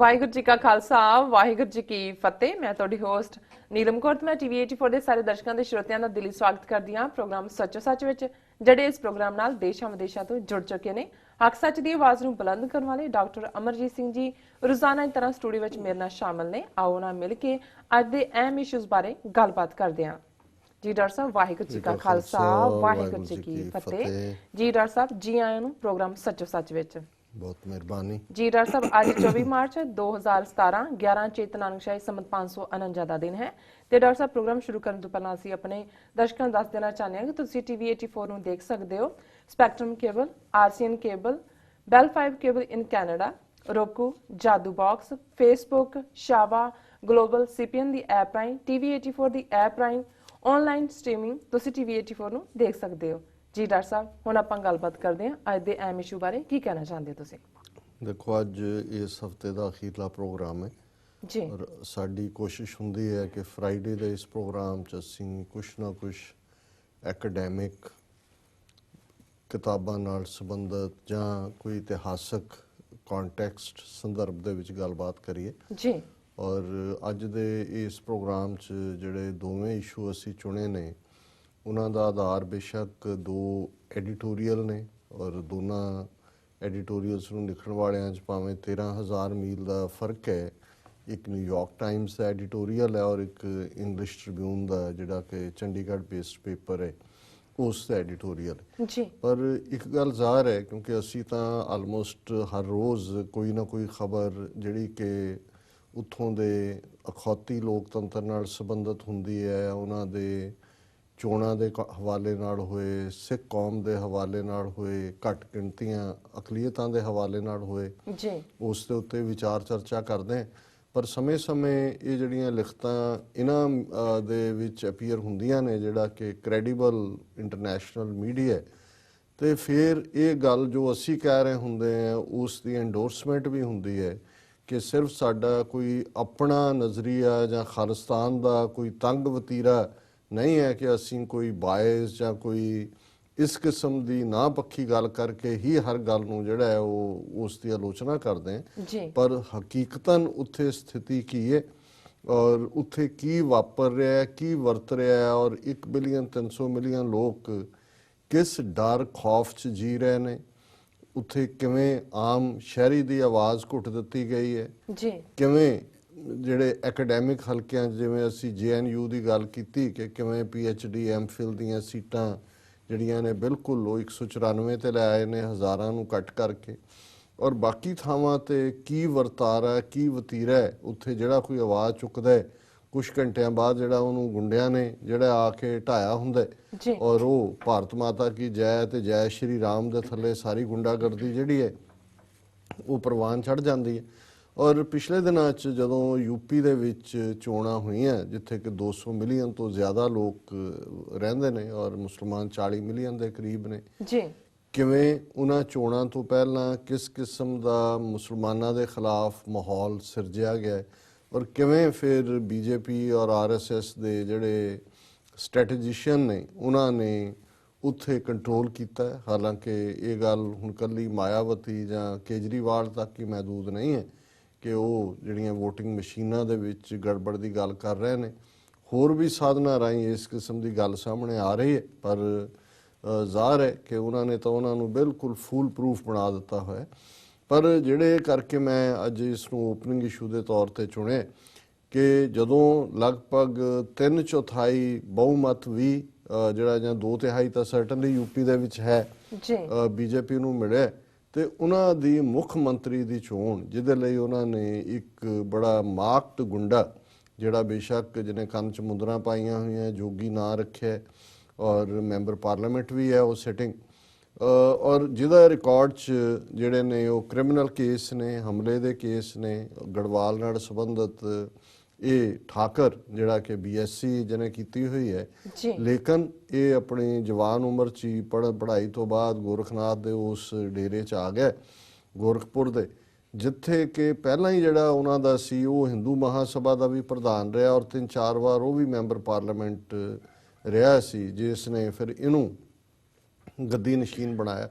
ਵਾਹਿਗੁਰੂ ਜੀ ਕਾ ਖਾਲਸਾ ਵਾਹਿਗੁਰੂ ਜੀ ਕੀ ਫਤਿਹ। ਮੈਂ ਤੁਹਾਡੀ ਹੋਸਟ ਨੀਲਮ ਕੌਰ ਤੇ ਮੈਂ ਟੀਵੀ 84 ਦੇ ਸਾਰੇ ਦਰਸ਼ਕਾਂ ਦੇ ਸਰੋਤਿਆਂ ਦਾ ਦਿਲੀ ਸਵਾਗਤ ਕਰਦੀ ਹਾਂ ਪ੍ਰੋਗਰਾਮ ਸੱਚੋ ਸੱਚ ਵਿੱਚ ਜਿਹੜੇ ਇਸ ਪ੍ਰੋਗਰਾਮ ਨਾਲ ਦੇਸ਼ਾਂ ਵਿਦੇਸ਼ਾਂ ਤੋਂ ਜੁੜ ਚੁੱਕੇ ਨੇ। ਹੱਕ ਸੱਚ ਦੀ ਆਵਾਜ਼ ਨੂੰ ਬੁਲੰਦ ਕਰਨ ਵਾਲੇ ਡਾਕਟਰ ਅਮਰਜੀਤ ਸਿੰਘ ਜੀ ਰੋਜ਼ਾਨਾ ਦੀ ਤਰ੍ਹਾਂ ਸਟੂਡੀਓ ਵਿੱਚ ਮੇਰੇ ਨਾਲ ਸ਼ਾਮਲ ਨੇ। ਆਓ ਨਾ ਮਿਲ ਕੇ ਅੱਜ ਦੇ ਅਹਿਮ ਇਸ਼ੂਜ਼ ਬਾਰੇ ਗੱਲਬਾਤ ਕਰਦੇ ਹਾਂ। ਜੀ ਡਾਕਟਰ ਸਾਹਿਬ ਵਾਹਿਗੁਰੂ ਜੀ ਕਾ ਖਾਲਸਾ ਵਾਹਿਗੁਰੂ ਜੀ ਕੀ ਫਤਿਹ। ਜੀ ਡਾਕਟਰ ਸਾਹਿਬ ਜੀ ਆਇਆਂ ਨੂੰ ਪ੍ਰੋਗਰਾਮ ਸੱਚੋ ਸੱਚ ਵਿੱਚ। ਬਹੁਤ ਮਿਹਰਬਾਨੀ। ਜੀ, ਡਾਕਟਰ ਸਾਹਿਬ, ਅੱਜ 24 ਮਾਰਚ 2017 11 ਚੇਤਨਾਨੁਸ਼ਾਹੀ ਸੰਮਤ 549 ਦਾ ਦਿਨ ਹੈ। ਤੇ ਡਾਕਟਰ ਸਾਹਿਬ, ਪ੍ਰੋਗਰਾਮ ਸ਼ੁਰੂ ਕਰਨ ਤੋਂ ਪਹਿਲਾਂ ਅਸੀਂ ਆਪਣੇ ਦਰਸ਼ਕਾਂ ਨੂੰ ਦੱਸ ਦੇਣਾ ਚਾਹੁੰਦੇ ਹਾਂ ਕਿ ਤੁਸੀਂ ਟੀਵੀ 84 ਨੂੰ ਦੇਖ ਸਕਦੇ ਹੋ। Spectrum cable RCN cable Bell 5 cable in Canada roku Jadoo box Facebook ਸ਼ਾਵਾ Global CPN ਦੀ ਐਪ ਰਾਹੀਂ ਟੀਵੀ 84 ਦੀ ਐਪ ਰਾਹੀਂ ਆਨਲਾਈਨ ਸਟ੍ਰੀਮਿੰਗ ਤੁਸੀਂ ਟੀਵੀ 84 ਨੂੰ ਦੇਖ ਸਕਦੇ ਹੋ। ਜੀ ਡਾਕਟਰ ਸਾਹਿਬ ਹੁਣ ਆਪਾਂ ਗੱਲਬਾਤ ਕਰਦੇ ਹਾਂ ਅੱਜ ਦੇ ਅਹਿਮ ਇਸ਼ੂ ਬਾਰੇ। ਕੀ ਕਹਿਣਾ ਚਾਹੁੰਦੇ ਹੋ ਤੁਸੀਂ? ਦੇਖੋ ਅੱਜ ਇਸ ਹਫ਼ਤੇ ਦਾ ਅਖੀਰਲਾ ਪ੍ਰੋਗਰਾਮ ਹੈ। ਜੀ। ਔਰ ਸਾਡੀ ਕੋਸ਼ਿਸ਼ ਹੁੰਦੀ ਹੈ ਕਿ ਫਰਾਈਡੇ ਦੇ ਇਸ ਪ੍ਰੋਗਰਾਮ 'ਚ ਅਸੀਂ ਕੁਛ ਨਾ ਕੁਛ ਐਕੈਡੈਮਿਕ ਕਿਤਾਬਾਂ ਨਾਲ ਸੰਬੰਧਿਤ ਜਾਂ ਕੋਈ ਇਤਿਹਾਸਕ ਕੰਟੈਕਸਟ ਸੰਦਰਭ ਦੇ ਵਿੱਚ ਗੱਲਬਾਤ ਕਰੀਏ। ਜੀ। ਔਰ ਅੱਜ ਦੇ ਇਸ ਪ੍ਰੋਗਰਾਮ 'ਚ ਜਿਹੜੇ ਦੋਵੇਂ ਇਸ਼ੂ ਅਸੀਂ ਚੁਣੇ ਨੇ ਉਹਨਾਂ ਦਾ ਆਧਾਰ ਬੇਸ਼ੱਕ ਦੋ ਐਡੀਟੋਰੀਅਲ ਨੇ ਔਰ ਦੋਨਾਂ ਐਡੀਟੋਰੀਅਲਸ ਨੂੰ ਲਿਖਣ ਵਾਲਿਆਂ 'ਚ ਭਾਵੇਂ 13000 ਮੀਲ ਦਾ ਫ਼ਰਕ ਹੈ। ਇੱਕ ਨਿਊਯਾਰਕ ਟਾਈਮਸ ਦਾ ਐਡੀਟੋਰੀਅਲ ਹੈ ਔਰ ਇੱਕ ਇੰਗਲਿਸ਼ ਟ੍ਰਿਬਿਊਨ ਦਾ ਜਿਹੜਾ ਕਿ ਚੰਡੀਗੜ੍ਹ ਬੇਸਡ ਪੇਪਰ ਹੈ ਉਸ ਦਾ ਐਡੀਟੋਰੀਅਲ ਜੀ। ਪਰ ਇੱਕ ਗੱਲ ਜ਼ਾਹਰ ਹੈ ਕਿਉਂਕਿ ਅਸੀਂ ਤਾਂ ਆਲਮੋਸਟ ਹਰ ਰੋਜ਼ ਕੋਈ ਨਾ ਕੋਈ ਖਬਰ ਜਿਹੜੀ ਕਿ ਉੱਥੋਂ ਦੇ ਅਖੌਤੀ ਲੋਕਤੰਤਰ ਨਾਲ ਸੰਬੰਧਿਤ ਹੁੰਦੀ ਹੈ ਉਹਨਾਂ ਦੇ ਚੋਣਾਂ ਦੇ ਹਵਾਲੇ ਨਾਲ ਹੋਏ ਸਿੱਖ ਕੌਮ ਦੇ ਹਵਾਲੇ ਨਾਲ ਹੋਏ ਘੱਟ ਗਿਣਤੀਆਂ ਅਕਲੀਅਤਾਂ ਦੇ ਹਵਾਲੇ ਨਾਲ ਹੋਏ ਜੀ। ਉਸ ਦੇ ਉੱਤੇ ਵਿਚਾਰ ਚਰਚਾ ਕਰਦੇ ਪਰ ਸਮੇਂ-ਸਮੇਂ ਇਹ ਜਿਹੜੀਆਂ ਲਿਖਤਾਂ ਇਹਨਾਂ ਦੇ ਵਿੱਚ ਅਪੀਅਰ ਹੁੰਦੀਆਂ ਨੇ ਜਿਹੜਾ ਕਿ ਕ੍ਰੈਡੀਬਲ ਇੰਟਰਨੈਸ਼ਨਲ ਮੀਡੀਆ ਹੈ ਤੇ ਫਿਰ ਇਹ ਗੱਲ ਜੋ ਅਸੀਂ ਕਹਿ ਰਹੇ ਹੁੰਦੇ ਆ ਉਸ ਦੀ ਐਂਡੋਰਸਮੈਂਟ ਵੀ ਹੁੰਦੀ ਹੈ ਕਿ ਸਿਰਫ ਸਾਡਾ ਕੋਈ ਆਪਣਾ ਨਜ਼ਰੀਆ ਜਾਂ ਖਾਲਿਸਤਾਨ ਦਾ ਕੋਈ ਤੰਗ ਵਤੀਰਾ ਨਹੀਂ ਹੈ ਕਿ ਅਸੀਂ ਕੋਈ ਬਾਇਸ ਜਾਂ ਕੋਈ ਇਸ ਕਿਸਮ ਦੀ ਨਾ ਪੱਖੀ ਗੱਲ ਕਰਕੇ ਹੀ ਹਰ ਗੱਲ ਨੂੰ ਜਿਹੜਾ ਹੈ ਉਹ ਉਸ ਦੀ ਆਲੋਚਨਾ ਕਰਦੇ ਹਾਂ। ਪਰ ਹਕੀਕਤਨ ਉੱਥੇ ਸਥਿਤੀ ਕੀ ਹੈ ਔਰ ਉੱਥੇ ਕੀ ਵਾਪਰ ਰਿਹਾ ਹੈ ਕੀ ਵਰਤ ਰਿਹਾ ਹੈ ਔਰ 1 ਬਿਲੀਅਨ 300 ਮਿਲੀਅਨ ਲੋਕ ਕਿਸ ਡਰ ਖੌਫ 'ਚ ਜੀ ਰਹੇ ਨੇ? ਉੱਥੇ ਕਿਵੇਂ ਆਮ ਸ਼ਹਿਰੀ ਦੀ ਆਵਾਜ਼ ਘੁੱਟ ਦਿੱਤੀ ਗਈ ਹੈ? ਜੀ। ਕਿਵੇਂ ਜਿਹੜੇ ਐਕੈਡੈਮਿਕ ਹਲਕਿਆਂ 'ਚ ਜਿਵੇਂ ਅਸੀਂ ਜੀਐਨਯੂ ਦੀ ਗੱਲ ਕੀਤੀ ਕਿ ਕਿਵੇਂ ਪੀਐਚਡੀ ਐਮਫਿਲ ਦੀਆਂ ਸੀਟਾਂ ਜਿਹੜੀਆਂ ਨੇ ਬਿਲਕੁਲ ਉਹ 194 ਤੇ ਲੈ ਆਏ ਨੇ ਹਜ਼ਾਰਾਂ ਨੂੰ ਕੱਟ ਕਰਕੇ। ਔਰ ਬਾਕੀ ਥਾਵਾਂ ਤੇ ਕੀ ਵਰਤਾਰਾ ਕੀ ਵਤੀਰਾ ਹੈ ਉੱਥੇ ਜਿਹੜਾ ਕੋਈ ਆਵਾਜ਼ ਚੁੱਕਦਾ ਹੈ ਕੁਝ ਘੰਟਿਆਂ ਬਾਅਦ ਜਿਹੜਾ ਉਹਨੂੰ ਗੁੰਡਿਆਂ ਨੇ ਜਿਹੜਾ ਆ ਕੇ ਢਾਇਆ ਹੁੰਦਾ ਔਰ ਉਹ ਭਾਰਤ ਮਾਤਾ ਕੀ ਜੈ ਤੇ ਜੈ ਸ਼੍ਰੀ ਰਾਮ ਦੇ ਥੱਲੇ ਸਾਰੀ ਗੁੰਡਾਗਰਦੀ ਜਿਹੜੀ ਹੈ ਉਹ ਪ੍ਰਵਾਨ ਚੜ ਜਾਂਦੀ ਹੈ। ਔਰ ਪਿਛਲੇ ਦਿਨਾਂ 'ਚ ਜਦੋਂ ਯੂਪੀ ਦੇ ਵਿੱਚ ਚੋਣਾਂ ਹੋਈਆਂ ਜਿੱਥੇ ਕਿ 200 ਮਿਲੀਅਨ ਤੋਂ ਜ਼ਿਆਦਾ ਲੋਕ ਰਹਿੰਦੇ ਨੇ ਔਰ ਮੁਸਲਮਾਨ 40 ਮਿਲੀਅਨ ਦੇ ਕਰੀਬ ਨੇ ਜੀ। ਕਿਵੇਂ ਉਹਨਾਂ ਚੋਣਾਂ ਤੋਂ ਪਹਿਲਾਂ ਕਿਸ ਕਿਸਮ ਦਾ ਮੁਸਲਮਾਨਾਂ ਦੇ ਖਿਲਾਫ ਮਾਹੌਲ ਸਿਰਜਿਆ ਗਿਆ? ਔਰ ਕਿਵੇਂ ਫਿਰ ਬੀਜੇਪੀ ਔਰ ਆਰਐਸਐਸ ਦੇ ਜਿਹੜੇ ਸਟ੍ਰੈਟੇਜੀਸ਼ੀਅਨ ਨੇ ਉਹਨਾਂ ਨੇ ਉੱਥੇ ਕੰਟਰੋਲ ਕੀਤਾ? ਹਾਲਾਂਕਿ ਇਹ ਗੱਲ ਹੁਣ ਕੱਲੀ ਮਾਇਆਵਤੀ ਜਾਂ ਕੇਜਰੀਵਾਲ ਤੱਕ ਹੀ ਮਹਦੂਦ ਨਹੀਂ ਹੈ। ਕਿ ਉਹ ਜਿਹੜੀਆਂ VOTING ਮਸ਼ੀਨਾਂ ਦੇ ਵਿੱਚ ਗੜਬੜ ਦੀ ਗੱਲ ਕਰ ਰਹੇ ਨੇ ਹੋਰ ਵੀ ਸਾਧਨਾਂ ਰਾਹੀਂ ਇਸ ਕਿਸਮ ਦੀ ਗੱਲ ਸਾਹਮਣੇ ਆ ਰਹੀ ਹੈ ਪਰ ਜ਼ਾਹਰ ਹੈ ਕਿ ਉਹਨਾਂ ਨੇ ਤਾਂ ਉਹਨਾਂ ਨੂੰ ਬਿਲਕੁਲ ਫੂਲ ਪ੍ਰੂਫ ਬਣਾ ਦਿੱਤਾ ਹੋਇਆ। ਪਰ ਜਿਹੜੇ ਕਰਕੇ ਮੈਂ ਅੱਜ ਇਸ ਨੂੰ ਓਪਨਿੰਗ ਇਸ਼ੂ ਦੇ ਤੌਰ ਤੇ ਚੁਣਿਆ ਕਿ ਜਦੋਂ ਲਗਭਗ 3 ਚੌਥਾਈ ਬਹੁਮਤ ਵੀ ਜਿਹੜਾ ਜਾਂ 2 ਤਿਹਾਈ ਤਾਂ ਸਰਟਨਲੀ ਯੂਪੀ ਦੇ ਵਿੱਚ ਹੈ ਜੀ ਬੀਜੇਪੀ ਨੂੰ ਮਿਲਿਆ ਤੇ ਉਹਨਾਂ ਦੀ ਮੁੱਖ ਮੰਤਰੀ ਦੀ ਚੋਣ, ਜਿਹਦੇ ਲਈ ਉਹਨਾਂ ਨੇ ਇੱਕ ਬੜਾ ਮਾਰਕਡ ਗੁੰਡਾ, ਜਿਹੜਾ ਬੇਸ਼ੱਕ ਜਿਹਨੇ ਕੰਨ ਚ ਮੁੰਦਰਾਂ ਪਾਈਆਂ ਹੋਈਆਂ, ਜੋਗੀ ਨਾਂ ਰੱਖਿਆ, ਔਰ ਮੈਂਬਰ ਪਾਰਲੀਮੈਂਟ ਵੀ ਹੈ ਉਹ ਸਿਟਿੰਗ ਔਰ ਜਿਹਦਾ ਰਿਕਾਰਡ ਚ ਜਿਹੜੇ ਨੇ ਉਹ ਕ੍ਰਿਮੀਨਲ ਕੇਸ ਨੇ, ਹਮਲੇ ਦੇ ਕੇਸ ਨੇ, ਗੜਵਾਲ ਨਾਲ ਸੰਬੰਧਿਤ ਇਹ ਠਾਕਰ ਜਿਹੜਾ ਕਿ ਬੀਐਸਸੀ ਜਿਹਨੇ ਕੀਤੀ ਹੋਈ ਹੈ ਲੇਕਿਨ ਇਹ ਆਪਣੀ ਜਵਾਨ ਉਮਰ ਚ ਹੀ ਪੜ੍ਹ ਪੜ੍ਹਾਈ ਤੋਂ ਬਾਅਦ ਗੋਰਖਨਾਥ ਦੇ ਉਸ ਡੇਰੇ ਚ ਆ ਗਿਆ ਗੋਰਖਪੁਰ ਦੇ ਜਿੱਥੇ ਕਿ ਪਹਿਲਾਂ ਹੀ ਜਿਹੜਾ ਉਹਨਾਂ ਦਾ ਸੀ ਉਹ ਹਿੰਦੂ ਮਹਾਸਭਾ ਦਾ ਵੀ ਪ੍ਰਧਾਨ ਰਿਹਾ ਔਰ ਤਿੰਨ ਚਾਰ ਵਾਰ ਉਹ ਵੀ ਮੈਂਬਰ ਪਾਰਲੀਮੈਂਟ ਰਿਹਾ ਸੀ ਜਿਸ ਨੇ ਫਿਰ ਇਹਨੂੰ ਗੱਦੀ ਨਸ਼ੀਨ ਬਣਾਇਆ।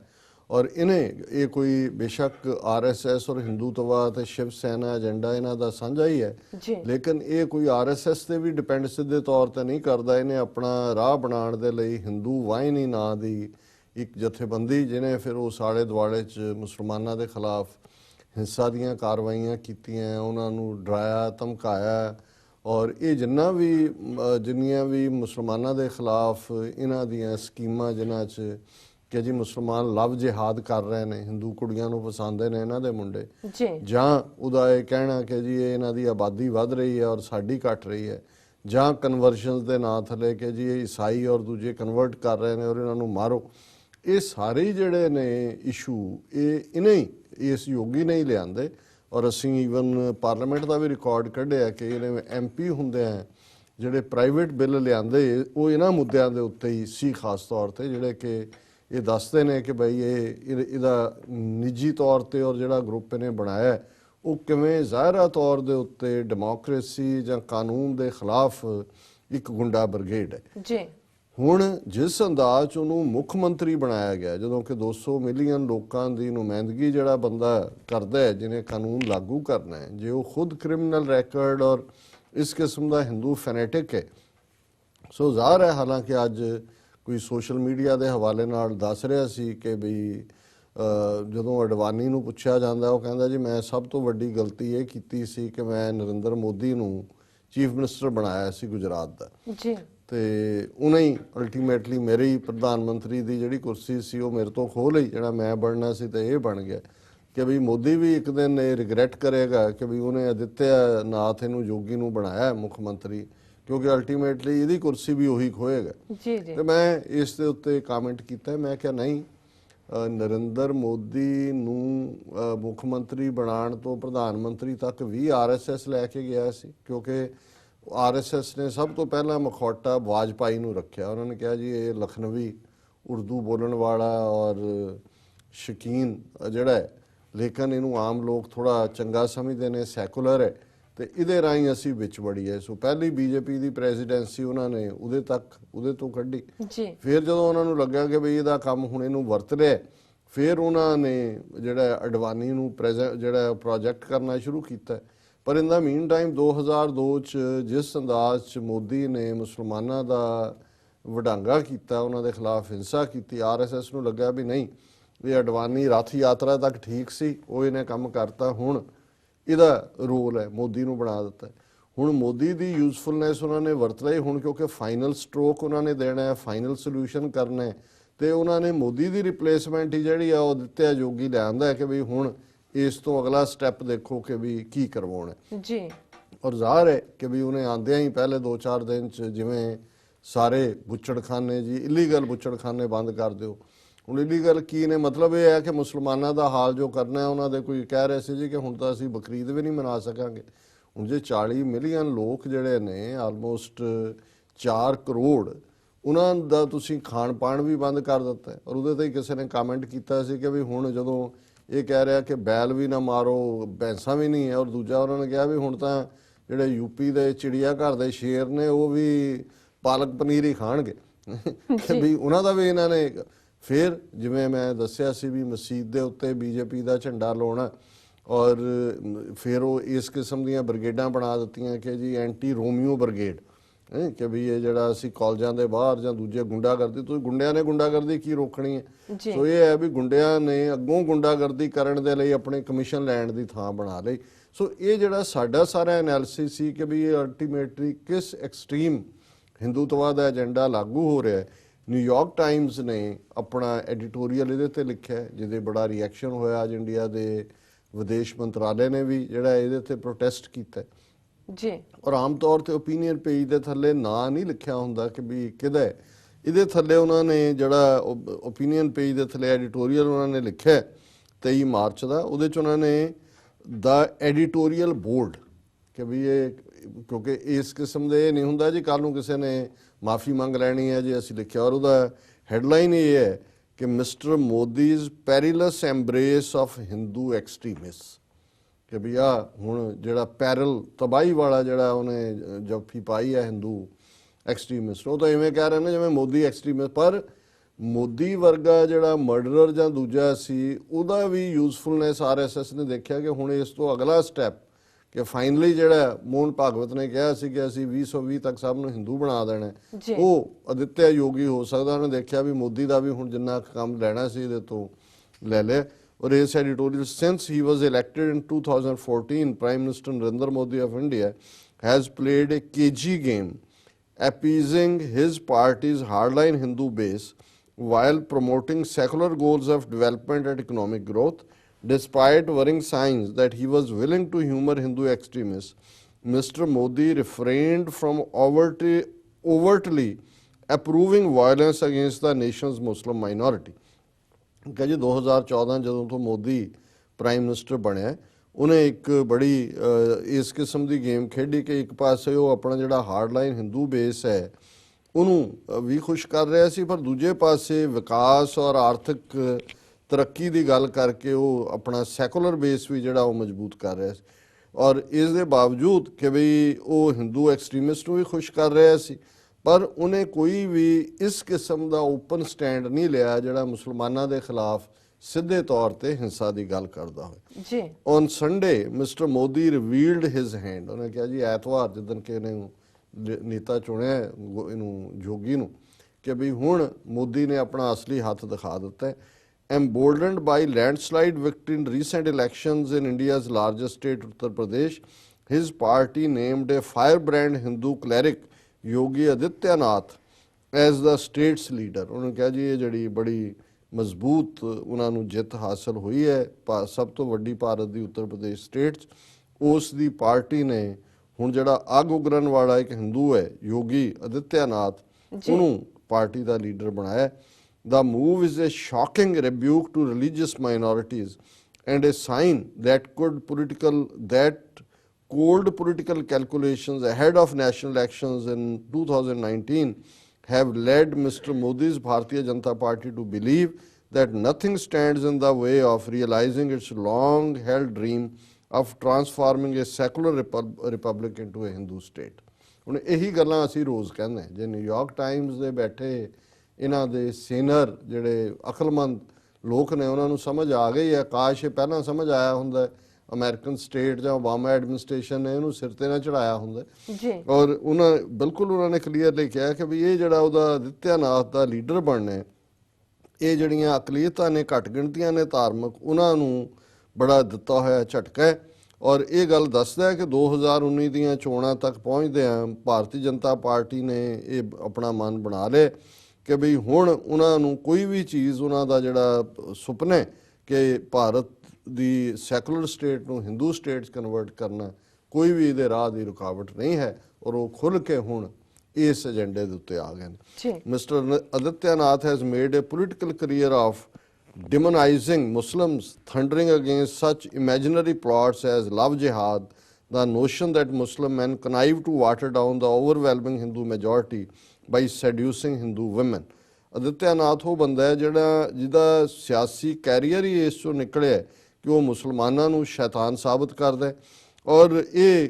ਔਰ ਇਹਨੇ ਇਹ ਕੋਈ ਬੇਸ਼ੱਕ ਆਰਐਸਐਸ ਔਰ ਹਿੰਦੂਤਵਾ ਤੇ ਸ਼ਿਵ ਸੈਨਾ ਏਜੰਡਾ ਇਹਨਾਂ ਦਾ ਸਾਂਝਾ ਹੀ ਹੈ। ਲੇਕਿਨ ਇਹ ਕੋਈ ਆਰਐਸਐਸ ਤੇ ਵੀ ਡਿਪੈਂਡ ਸਿੱਧੇ ਤੌਰ ਤੇ ਨਹੀਂ ਕਰਦਾ ਇਹਨੇ ਆਪਣਾ ਰਾਹ ਬਣਾਉਣ ਦੇ ਲਈ ਹਿੰਦੂ ਵਾਹਿਨੀ ਨਾਂ ਦੀ ਇੱਕ ਜਥੇਬੰਦੀ ਜਿਹਨੇ ਫਿਰ ਉਹ ਸਾੜੇ ਦੁਆਲੇ ਚ ਮੁਸਲਮਾਨਾਂ ਦੇ ਖਿਲਾਫ ਹਿੰਸਾ ਦੀਆਂ ਕਾਰਵਾਈਆਂ ਕੀਤੀਆਂ ਉਹਨਾਂ ਨੂੰ ਡਰਾਇਆ ਧਮਕਾਇਆ ਔਰ ਇਹ ਜਿੰਨਾ ਵੀ ਜਿੰਨੀਆਂ ਵੀ ਮੁਸਲਮਾਨਾਂ ਦੇ ਖਿਲਾਫ ਇਹਨਾਂ ਦੀਆਂ ਸਕੀਮਾਂ ਜਿਨ੍ਹਾਂ 'ਚ ਕਿ ਜੀ ਮੁਸਲਮਾਨ ਲਵ ਜਿਹਾਦ ਕਰ ਰਹੇ ਨੇ ਹਿੰਦੂ ਕੁੜੀਆਂ ਨੂੰ ਪਸੰਦ ਨੇ ਇਹਨਾਂ ਦੇ ਮੁੰਡੇ। ਜੀ। ਜਾਂ ਉਹਦਾ ਇਹ ਕਹਿਣਾ ਕਿ ਜੀ ਇਹ ਇਹਨਾਂ ਦੀ ਆਬਾਦੀ ਵੱਧ ਰਹੀ ਹੈ ਔਰ ਸਾਡੀ ਘਟ ਰਹੀ ਹੈ। ਜਾਂ ਕਨਵਰਸ਼ਨਸ ਦੇ ਨਾਂ ਥੱਲੇ ਕਿ ਜੀ ਇਹ ਈਸਾਈ ਔਰ ਦੂਜੇ ਕਨਵਰਟ ਕਰ ਰਹੇ ਨੇ ਔਰ ਇਹਨਾਂ ਨੂੰ ਮਾਰੋ। ਇਹ ਸਾਰੇ ਜਿਹੜੇ ਨੇ ਇਸ਼ੂ ਇਹ ਇਹਨੇ ਹੀ ਇਸ ਯੋਗੀ ਨਹੀਂ ਲਿਆਂਦੇ। ਔਰ ਅਸੀਂ ਈਵਨ ਪਾਰਲੀਮੈਂਟ ਦਾ ਵੀ ਰਿਕਾਰਡ ਕੱਢਿਆ ਕਿ ਇਹਨੇ ਐਮਪੀ ਹੁੰਦੇ ਆ ਜਿਹੜੇ ਪ੍ਰਾਈਵੇਟ ਬਿੱਲ ਲਿਆਂਦੇ ਉਹ ਇਹਨਾਂ ਮੁੱਦਿਆਂ ਦੇ ਉੱਤੇ ਹੀ ਸੀ ਖਾਸ ਤੌਰ ਤੇ ਜਿਹੜੇ ਕਿ ਇਹ ਦੱਸਦੇ ਨੇ ਕਿ ਭਈ ਇਹ ਇਹ- ਇਹਦਾ ਨਿੱਜੀ ਤੌਰ ਤੇ ਔਰ ਜਿਹੜਾ ਗਰੁੱਪ ਇਹਨੇ ਬਣਾਇਆ ਉਹ ਕਿਵੇਂ ਜ਼ਾਹਿਰਾ ਤੌਰ ਦੇ ਉੱਤੇ ਡੈਮੋਕ੍ਰੇਸੀ ਜਾਂ ਕਾਨੂੰਨ ਦੇ ਖਿਲਾਫ ਇੱਕ ਗੁੰਡਾ ਬ੍ਰਿਗੇਡ ਹੈ। ਜੀ। ਹੁਣ ਜਿਸ ਅੰਦਾਜ਼ 'ਚ ਉਹਨੂੰ ਮੁੱਖ ਮੰਤਰੀ ਬਣਾਇਆ ਗਿਆ ਜਦੋਂ ਕਿ 200 ਮਿਲੀਅਨ ਲੋਕਾਂ ਦੀ ਨੁਮਾਇੰਦਗੀ ਜਿਹੜਾ ਬੰਦਾ ਕਰਦਾ ਹੈ ਜਿਹਨੇ ਕਾਨੂੰਨ ਲਾਗੂ ਕਰਨਾ ਹੈ ਜੇ ਉਹ ਖੁਦ ਕ੍ਰਿਮੀਨਲ ਰੈਕੋਰਡ ਔਰ ਇਸ ਕਿਸਮ ਦਾ ਹਿੰਦੂ ਫੈਨੇਟਿਕ ਹੈ। ਸੋ ਜ਼ਾਹਰ ਹੈ ਹਾਲਾਂਕਿ ਅੱਜ ਕੋਈ ਸੋਸ਼ਲ ਮੀਡੀਆ ਦੇ ਹਵਾਲੇ ਨਾਲ ਦੱਸ ਰਿਹਾ ਸੀ ਕਿ ਵੀ ਜਦੋਂ ਅਡਵਾਨੀ ਨੂੰ ਪੁੱਛਿਆ ਜਾਂਦਾ ਉਹ ਕਹਿੰਦਾ ਜੀ ਮੈਂ ਸਭ ਤੋਂ ਵੱਡੀ ਗਲਤੀ ਇਹ ਕੀਤੀ ਸੀ ਕਿ ਮੈਂ ਨਰਿੰਦਰ ਮੋਦੀ ਨੂੰ ਚੀਫ ਮਿਨਿਸਟਰ ਬਣਾਇਆ ਸੀ ਗੁਜਰਾਤ ਦਾ। ਜੀ। ਤੇ ਉਹਨੇ ਹੀ ਅਲਟੀਮੇਟਲੀ ਮੇਰੇ ਹੀ ਪ੍ਰਧਾਨ ਮੰਤਰੀ ਦੀ ਜਿਹੜੀ ਕੁਰਸੀ ਸੀ ਉਹ ਮੇਰੇ ਤੋਂ ਖੋਹ ਲਈ ਜਿਹੜਾ ਮੈਂ ਬਣਨਾ ਸੀ ਤੇ ਇਹ ਬਣ ਗਿਆ। ਕਿ ਵੀ ਮੋਦੀ ਵੀ ਇੱਕ ਦਿਨ ਇਹ ਰਿਗਰੈਟ ਕਰੇਗਾ ਕਿ ਵੀ ਉਹਨੇ ਅਦਿੱਤਿਆ ਨਾਥ ਇਹਨੂੰ ਯੋਗੀ ਨੂੰ ਬਣਾਇਆ ਮੁੱਖ ਮੰਤਰੀ। ਕਿਉਂਕਿ ਅਲਟੀਮੇਟਲੀ ਇਹਦੀ ਕੁਰਸੀ ਵੀ ਉਹੀ ਖੋਏਗਾ। ਜੀ ਜੀ। ਤੇ ਮੈਂ ਇਸ ਦੇ ਉੱਤੇ ਕਮੈਂਟ ਕੀਤਾ ਮੈਂ ਕਿਹਾ ਨਹੀਂ ਨਰਿੰਦਰ ਮੋਦੀ ਨੂੰ ਮੁੱਖ ਮੰਤਰੀ ਬਣਾਉਣ ਤੋਂ ਪ੍ਰਧਾਨ ਮੰਤਰੀ ਤੱਕ ਵੀ ਆਰਐਸਐਸ ਲੈ ਕੇ ਗਿਆ ਸੀ ਕਿਉਂਕਿ ਆਰਐਸਐਸ ਨੇ ਸਭ ਤੋਂ ਪਹਿਲਾਂ ਮਖੌਟਾ ਵਾਜਪਾਈ ਨੂੰ ਰੱਖਿਆ। ਉਹਨਾਂ ਨੇ ਕਿਹਾ ਜੀ ਇਹ ਲਖਨਵੀ ਉਰਦੂ ਬੋਲਣ ਵਾਲਾ ਔਰ ਸ਼ਕੀਨ ਜਿਹੜਾ ਹੈ ਲੇਕਿਨ ਇਹਨੂੰ ਆਮ ਲੋਕ ਥੋੜਾ ਚੰਗਾ ਸਮਝਦੇ ਨੇ ਸੈਕੂਲਰ ਹੈ। ਤੇ ਇਹਦੇ ਰਾਹੀਂ ਅਸੀਂ ਵਿੱਚ ਵੜੀਏ ਸੋ ਪਹਿਲੀ ਬੀਜੇਪੀ ਦੀ ਪ੍ਰੈਜ਼ੀਡੈਂਸੀ ਉਹਨਾਂ ਨੇ ਉਹਦੇ ਤੱਕ ਉਹਦੇ ਤੋਂ ਕੱਢੀ। ਜੀ। ਫਿਰ ਜਦੋਂ ਉਹਨਾਂ ਨੂੰ ਲੱਗਾ ਕਿ ਬਈ ਇਹਦਾ ਕੰਮ ਹੁਣ ਇਹਨੂੰ ਵਰਤ ਰਿਹਾ ਫਿਰ ਉਹਨਾਂ ਨੇ ਜਿਹੜਾ ਅਡਵਾਨੀ ਨੂੰ ਜਿਹੜਾ ਪ੍ਰੋਜੈਕਟ ਕਰਨਾ ਸ਼ੁਰੂ ਕੀਤਾ। ਪਰ ਇਨ ਦਾ ਮੀਨ ਟਾਈਮ 2002 ਚ ਜਿਸ ਅੰਦਾਜ਼ ਚ ਮੋਦੀ ਨੇ ਮੁਸਲਮਾਨਾਂ ਦਾ ਵਡਾਂਗਾ ਕੀਤਾ ਉਹਨਾਂ ਦੇ ਖਿਲਾਫ ਹਿੰਸਾ ਕੀਤੀ ਆਰਐਸਐਸ ਨੂੰ ਲੱਗਾ ਵੀ ਨਹੀਂ ਇਹ ਅਡਵਾਨੀ ਰਥ ਯਾਤਰਾ ਤੱਕ ਠੀਕ ਸੀ ਉਹ ਇਹਨੇ ਕੰਮ ਕਰਤਾ ਹੁਣ। ਇਹਦਾ ਰੋਲ ਹੈ ਮੋਦੀ ਨੂੰ ਬਣਾ ਦਿੱਤਾ। ਹੁਣ ਮੋਦੀ ਦੀ ਯੂਜ਼ਫੁਲਨੈਸ ਉਹਨਾਂ ਨੇ ਵਰਤ ਲਈ ਹੁਣ ਕਿਉਂਕਿ ਫਾਈਨਲ ਸਟ੍ਰੋਕ ਉਹਨਾਂ ਨੇ ਦੇਣਾ ਹੈ ਫਾਈਨਲ ਸੋਲੂਸ਼ਨ ਕਰਨਾ ਹੈ ਤੇ ਉਹਨਾਂ ਨੇ ਮੋਦੀ ਦੀ ਰਿਪਲੇਸਮੈਂਟ ਹੀ ਜਿਹੜੀ ਆ ਉਹ ਦਿੱਤਿਆ ਜੋਗੀ ਲਿਆਂਦਾ ਹੈ ਕਿ ਵੀ ਹੁਣ ਇਸ ਤੋਂ ਅਗਲਾ ਸਟੈਪ ਦੇਖੋ ਕਿ ਵੀ ਕੀ ਕਰਵਾਉਣਾ ਹੈ। ਜੀ ਔਰ ਜ਼ਾਹਰ ਹੈ ਕਿ ਵੀ ਉਹਨੇ ਆਂਦਿਆਂ ਹੀ ਪਹਿਲੇ 2-4 ਦਿਨ ਚ ਜਿਵੇਂ ਸਾਰੇ ਬੁੱਚੜਖਾਨੇ ਜੀ ਇਲੀਗਲ ਬੁੱਚੜਖਾਨੇ ਬੰਦ ਕਰ ਦਿਓ ਹੁਣ ਇਲੀਗਲ ਕੀ ਨੇ? ਮਤਲਬ ਇਹ ਹੈ ਕਿ ਮੁਸਲਮਾਨਾਂ ਦਾ ਹਾਲ ਜੋ ਕਰਨਾ ਹੈ ਉਹਨਾਂ ਦੇ ਕੋਈ ਕਹਿ ਰਹੇ ਸੀ ਜੀ ਕਿ ਹੁਣ ਤਾਂ ਅਸੀਂ ਬਕਰੀਦ ਵੀ ਨਹੀਂ ਮਨਾ ਸਕਾਂਗੇ। ਹੁਣ ਜੇ 40 ਮਿਲੀਅਨ ਲੋਕ ਜਿਹੜੇ ਨੇ ਆਲਮੋਸਟ 4 ਕਰੋੜ ਉਹਨਾਂ ਦਾ ਤੁਸੀਂ ਖਾਣ ਪਾਣ ਵੀ ਬੰਦ ਕਰ ਦਿੱਤਾ। ਔਰ ਉਹਦੇ ਤੇ ਹੀ ਕਿਸੇ ਨੇ ਕਮੈਂਟ ਕੀਤਾ ਸੀ ਕਿ ਵੀ ਹੁਣ ਜਦੋਂ ਇਹ ਕਹਿ ਰਿਹਾ ਕਿ ਬੈਲ ਵੀ ਨਾ ਮਾਰੋ ਭੈਂਸਾਂ ਵੀ ਨਹੀਂ ਹੈ ਔਰ ਦੂਜਾ ਉਹਨਾਂ ਨੇ ਕਿਹਾ ਵੀ ਹੁਣ ਤਾਂ ਜਿਹੜੇ ਯੂਪੀ ਦੇ ਚਿੜੀਆ ਘਰ ਦੇ ਸ਼ੇਰ ਨੇ ਉਹ ਵੀ ਪਾਲਕ ਪਨੀਰ ਹੀ ਖਾਣਗੇ। ਵੀ ਉਹਨਾਂ ਦਾ ਵੀ ਇਹਨਾਂ ਨੇ ਫਿਰ ਜਿਵੇਂ ਮੈਂ ਦੱਸਿਆ ਸੀ ਵੀ ਮਸਜਿਦ ਦੇ ਉੱਤੇ ਬੀਜੇਪੀ ਦਾ ਝੰਡਾ ਲਾਉਣਾ ਔਰ ਫਿਰ ਉਹ ਇਸ ਕਿਸਮ ਦੀਆਂ ਬ੍ਰਿਗੇਡਾਂ ਬਣਾ ਦਿੱਤੀਆਂ ਕਿ ਜੀ ਐਂਟੀ ਰੋਮੀਓ ਬ੍ਰਿਗੇਡ ਹੈਂ ਕਿ ਵੀ ਇਹ ਜਿਹੜਾ ਅਸੀਂ ਕਾਲਜਾਂ ਦੇ ਬਾਹਰ ਜਾਂ ਦੂਜੇ ਗੁੰਡਾਗਰਦੀ ਤੁਸੀਂ ਗੁੰਡਿਆਂ ਨੇ ਗੁੰਡਾਗਰਦੀ ਕੀ ਰੋਕਣੀ ਹੈ। ਸੋ ਇਹ ਹੈ ਵੀ ਗੁੰਡਿਆਂ ਨੇ ਅੱਗੋਂ ਗੁੰਡਾਗਰਦੀ ਕਰਨ ਦੇ ਲਈ ਆਪਣੇ ਕਮਿਸ਼ਨ ਲੈਣ ਦੀ ਥਾਂ ਬਣਾ ਲਈ ਸੋ ਇਹ ਜਿਹੜਾ ਸਾਡਾ ਸਾਰਾ ਐਨਾਲਿਸਿਸ ਸੀ ਕਿ ਵੀ ਇਹ ਅਲਟੀਮੇਟਲੀ ਕਿਸ ਐਕਸਟ੍ਰੀਮ ਹਿੰਦੂਤਵਾ ਦਾ ਏਜੰਡਾ ਲਾਗੂ ਹੋ ਰਿਹਾ ਹੈ ਨਿਊਯਾਰਕ ਟਾਈਮਜ਼ ਨੇ ਆਪਣਾ ਐਡੀਟੋਰੀਅਲ ਇਹਦੇ ਤੇ ਲਿਖਿਆ ਜਿਹਦੇ ਬੜਾ ਰਿਐਕਸ਼ਨ ਹੋਇਆ ਅੱਜ ਇੰਡੀਆ ਦੇ ਵਿਦੇਸ਼ ਮੰਤਰਾਲੇ ਨੇ ਵੀ ਜਿਹੜਾ ਇਹਦੇ ਤੇ ਪ੍ਰੋਟੈਸਟ ਕੀਤਾ। ਜੀ ਔਰ ਆਮ ਤੌਰ ਤੇ ਓਪੀਨੀਅਨ ਪੇਜ ਦੇ ਥੱਲੇ ਨਾਂ ਨਹੀਂ ਲਿਖਿਆ ਹੁੰਦਾ ਕਿ ਵੀ ਕਿਹਦਾ ਹੈ ਇਹਦੇ ਥੱਲੇ ਉਹਨਾਂ ਨੇ ਜਿਹੜਾ ਓਪੀਨੀਅਨ ਪੇਜ ਦੇ ਥੱਲੇ ਐਡੀਟੋਰੀਅਲ ਉਹਨਾਂ ਨੇ ਲਿਖਿਆ ਹੈ, 23 ਮਾਰਚ ਦਾ ਉਹਦੇ ਚ ਉਹਨਾਂ ਨੇ ਦਾ ਐਡੀਟੋਰੀਅਲ ਬੋਰਡ ਕਿ ਵੀ ਇਹ ਕਿਉਂਕਿ ਇਸ ਕਿਸਮ ਦੇ ਇਹ ਨਹੀਂ ਹੁੰਦਾ ਜੀ ਕੱਲ ਨੂੰ ਕਿਸੇ ਨੇ ਮਾਫੀ ਮੰਗ ਲੈਣੀ ਹੈ ਜੇ ਅਸੀਂ ਲਿਖਿਆ ਔਰ ਉਹਦਾ ਹੈਡਲਾਈਨ ਇਹ ਹੈ ਕਿ mister Modi's perilous embrace of Hindu extremist ਕਿ ਭਈਆ ਹੁਣ ਜਿਹੜਾ ਪੈਰਲ ਤਬਾਈ ਵਾਲਾ ਜਿਹੜਾ ਉਹਨੇ ਜੱਫੀ ਪਾਈ ਹੈ ਹਿੰਦੂ ਐਕਸਟ੍ਰੀਮਿਸਟ ਉਹ ਤਾਂ ਐਵੇਂ ਕਹਿ ਰਹੇ ਨੇ ਜਿਵੇਂ ਮੋਦੀ ਐਕਸਟ੍ਰੀਮਿਸਟ ਪਰ ਮੋਦੀ ਵਰਗਾ ਜਿਹੜਾ ਮਰਡਰਰ ਜਾਂ ਦੂਜਾ ਸੀ, ਉਹਦਾ ਵੀ ਯੂਜ਼ਫੁਲਨੈਸ ਆਰਐਸਐਸ ਨੇ ਦੇਖਿਆ ਕਿ ਹੁਣ ਇਸ ਤੋਂ ਅਗਲਾ ਸਟੈਪ ਕਿ ਫਾਈਨਲੀ ਜਿਹੜਾ ਮੋਹਨ ਭਾਗਵਤ ਨੇ ਕਿਹਾ ਸੀ ਕਿ ਅਸੀਂ 2020 ਤੱਕ ਸਭ ਨੂੰ ਹਿੰਦੂ ਬਣਾ ਦੇਣਾ। ਉਹ ਅਦਿੱਤਿਆ ਯੋਗੀ ਹੋ ਸਕਦਾ ਉਹਨੇ ਦੇਖਿਆ ਵੀ ਮੋਦੀ ਦਾ ਵੀ ਹੁਣ ਜਿੰਨਾ ਕੰਮ ਲੈਣਾ ਸੀ ਇਹਦੇ ਤੋਂ ਲੈ ਲਿਆ ਔਰ ਇਸ editorial since he was elected in 2014 prime minister Narendra Modi of India has played a cagey game appeasing his party's hardline Hindu base while promoting secular goals of development and economic growth. Despite worrying signs that he was willing to humor Hindu extremists, Mr. Modi refrained from overtly, overtly approving violence against the nation's Muslim minority. ਕਿ ਜੀ 2014 ਜਦੋਂ ਤੋਂ Modi prime minister ਬਣਿਆ ਉਹਨੇ ਇੱਕ ਬੜੀ ਅਹ, ਇਸ ਕਿਸਮ ਦੀ ਗੇਮ ਖੇਡੀ ਕਿ ਇੱਕ ਪਾਸੇ ਉਹ ਆਪਣਾ ਜਿਹੜਾ ਹਾਰਡਲਾਈਨ ਹਿੰਦੂ ਬੇਸ ਹੈ ਉਹਨੂੰ ਅਹ, ਵੀ ਖੁਸ਼ ਕਰ ਰਿਹਾ ਸੀ ਪਰ ਦੂਜੇ ਪਾਸੇ ਵਿਕਾਸ ਔਰ ਆਰਥਿਕ ਤਰੱਕੀ ਦੀ ਗੱਲ ਕਰਕੇ ਉਹ ਆਪਣਾ ਸੈਕੂਲਰ ਬੇਸ ਵੀ ਜਿਹੜਾ ਉਹ ਮਜ਼ਬੂਤ ਕਰ ਰਿਹਾ ਸੀ। ਔਰ ਇਸ ਦੇ ਬਾਵਜੂਦ ਕਿ ਵੀ ਉਹ ਹਿੰਦੂ ਐਕਸਟ੍ਰੀਮਿਸਟ ਨੂੰ ਵੀ ਖੁਸ਼ ਕਰ ਰਿਹਾ ਸੀ ਪਰ ਉਹਨੇ ਕੋਈ ਵੀ ਇਸ ਕਿਸਮ ਦਾ ਓਪਨ ਸਟੈਂਡ ਨਹੀਂ ਲਿਆ ਜਿਹੜਾ ਮੁਸਲਮਾਨਾਂ ਦੇ ਖਿਲਾਫ ਸਿੱਧੇ ਤੌਰ ਤੇ ਹਿੰਸਾ ਦੀ ਗੱਲ ਕਰਦਾ ਹੋਵੇ। ਜੀ। On Sunday mister Modi revealed his hand ਉਹਨੇ ਕਿਹਾ ਜੀ ਐਤਵਾਰ ਜਿੱਦਨ ਕਿ ਇਹਨੇ ਨੇਤਾ ਚੁਣਿਆ ਇਹਨੂੰ ਜੋਗੀ ਨੂੰ ਕਿ ਵੀ ਹੁਣ ਮੋਦੀ ਨੇ ਆਪਣਾ ਅਸਲੀ ਹੱਥ ਦਿਖਾ ਦਿੱਤਾ ਹੈ। Emboldened by landslide victory in recent elections in India's largest state Uttar Pradesh his party named a firebrand Hindu cleric Yogi Adityanath as the state's leader ਉਹਨੇ ਕਿਹਾ ਜੀ ਇਹ ਜਿਹੜੀ ਬੜੀ ਮਜ਼ਬੂਤ ਉਹਨਾਂ ਨੂੰ ਜਿੱਤ ਹਾਸਲ ਹੋਈ ਹੈ ਸਭ ਤੋਂ ਵੱਡੀ ਭਾਰਤ ਦੀ ਉੱਤਰ ਪ੍ਰਦੇਸ਼ ਸਟੇਟ ਉਸ ਦੀ ਪਾਰਟੀ ਨੇ ਹੁਣ ਜਿਹੜਾ ਅੱਗ ਉਗਰਨ ਵਾਲਾ ਇੱਕ ਹਿੰਦੂ ਹੈ ਯੋਗੀ ਅਦਿੱਤਿਆਨਾਥ ਉਹਨੂੰ ਪਾਰਟੀ ਦਾ ਲੀਡਰ ਬਣਾਇਆ The move is a shocking rebuke to religious minorities and a sign that could political that cold political calculations ahead of national elections in 2019 have led Mr. Modi's Bharatiya Janata Party to believe that nothing stands in the way of realizing its long held dream of transforming a secular repub- republic into a Hindu state. ਹੁਣ ਇਹੀ ਗੱਲਾਂ ਅਸੀਂ ਰੋਜ਼ ਕਹਿੰਦੇ ਹਾਂ। ਜੇ New York Times ਦੇ ਬੈਠੇ ਇਹਨਾਂ ਦੇ ਸੀਨੀਅਰ ਜਿਹੜੇ ਅਕਲਮੰਦ ਲੋਕ ਨੇ ਉਹਨਾਂ ਨੂੰ ਸਮਝ ਆ ਗਈ ਹੈ ਕਾਸ਼ ਇਹ ਪਹਿਲਾਂ ਸਮਝ ਆਇਆ ਹੁੰਦਾ। ਅਮਰੀਕਨ ਸਟੇਟ ਜਾਂ ਓਬਾਮਾ ਐਡਮਿਨਿਸਟ੍ਰੇਸ਼ਨ ਨੇ ਇਹਨੂੰ ਸਿਰ ਤੇ ਨਾ ਚੜਾਇਆ ਹੁੰਦਾ। ਜੀ ਔਰ ਉਹਨਾਂ ਬਿਲਕੁਲ ਉਹਨਾਂ ਨੇ ਕਲੀਅਰਲੀ ਕਿਹਾ ਕਿ ਵੀ ਇਹ ਜਿਹੜਾ ਉਹਦਾ ਦਿੱਤਿਆਨਾਥ ਦਾ ਲੀਡਰ ਬਣਨਾ ਹੈ ਇਹ ਜਿਹੜੀਆਂ ਅਕਲੀਅਤਾਂ ਨੇ ਘੱਟ ਗਿਣਤੀਆਂ ਨੇ ਧਾਰਮਿਕ ਉਹਨਾਂ ਨੂੰ ਬੜਾ ਦਿੱਤਾ ਹੋਇਆ ਝਟਕਾ ਹੈ ਔਰ ਇਹ ਗੱਲ ਦੱਸਦਾ ਹੈ ਕਿ 2019 ਦੀਆਂ ਚੋਣਾਂ ਤੱਕ ਪਹੁੰਚਦਿਆਂ ਭਾਰਤੀ ਜਨਤਾ ਪਾਰਟੀ ਨੇ ਇਹ ਆਪਣਾ ਮਨ ਬਣਾ ਲਿਆ ਕਿ ਵੀ ਹੁਣ ਉਹਨਾਂ ਨੂੰ ਕੋਈ ਵੀ ਚੀਜ਼ ਉਹਨਾਂ ਦਾ ਜਿਹੜਾ ਸੁਪਨਾ ਹੈ ਕਿ ਭਾਰਤ ਦੀ ਸੈਕੂਲਰ ਸਟੇਟ ਨੂੰ ਹਿੰਦੂ ਸਟੇਟ 'ਚ ਕਨਵਰਟ ਕਰਨਾ ਕੋਈ ਵੀ ਇਹਦੇ ਰਾਹ ਦੀ ਰੁਕਾਵਟ ਨਹੀਂ ਹੈ ਔਰ ਉਹ ਖੁੱਲ ਕੇ ਹੁਣ ਇਸ ਏਜੰਡੇ ਦੇ ਉੱਤੇ ਆ ਗਏ ਨੇ ਜੀ Mr. N- Adityanath has made a political career of demonizing Muslims, thundering against such imaginary plots as love jihad, the notion that Muslim men connive to water down the overwhelming Hindu majority by seducing Hindu women. Adityanath ਉਹ ਬੰਦਾ ਹੈ ਜਿਹੜਾ ਜਿਹਦਾ ਸਿਆਸੀ career ਹੀ ਇਸ ਚੋਂ ਨਿਕਲਿਆ ਕਿ ਉਹ ਮੁਸਲਮਾਨਾਂ ਨੂੰ ਸ਼ੈਤਾਨ ਸਾਬਤ ਕਰਦਾ ਔਰ ਇਹ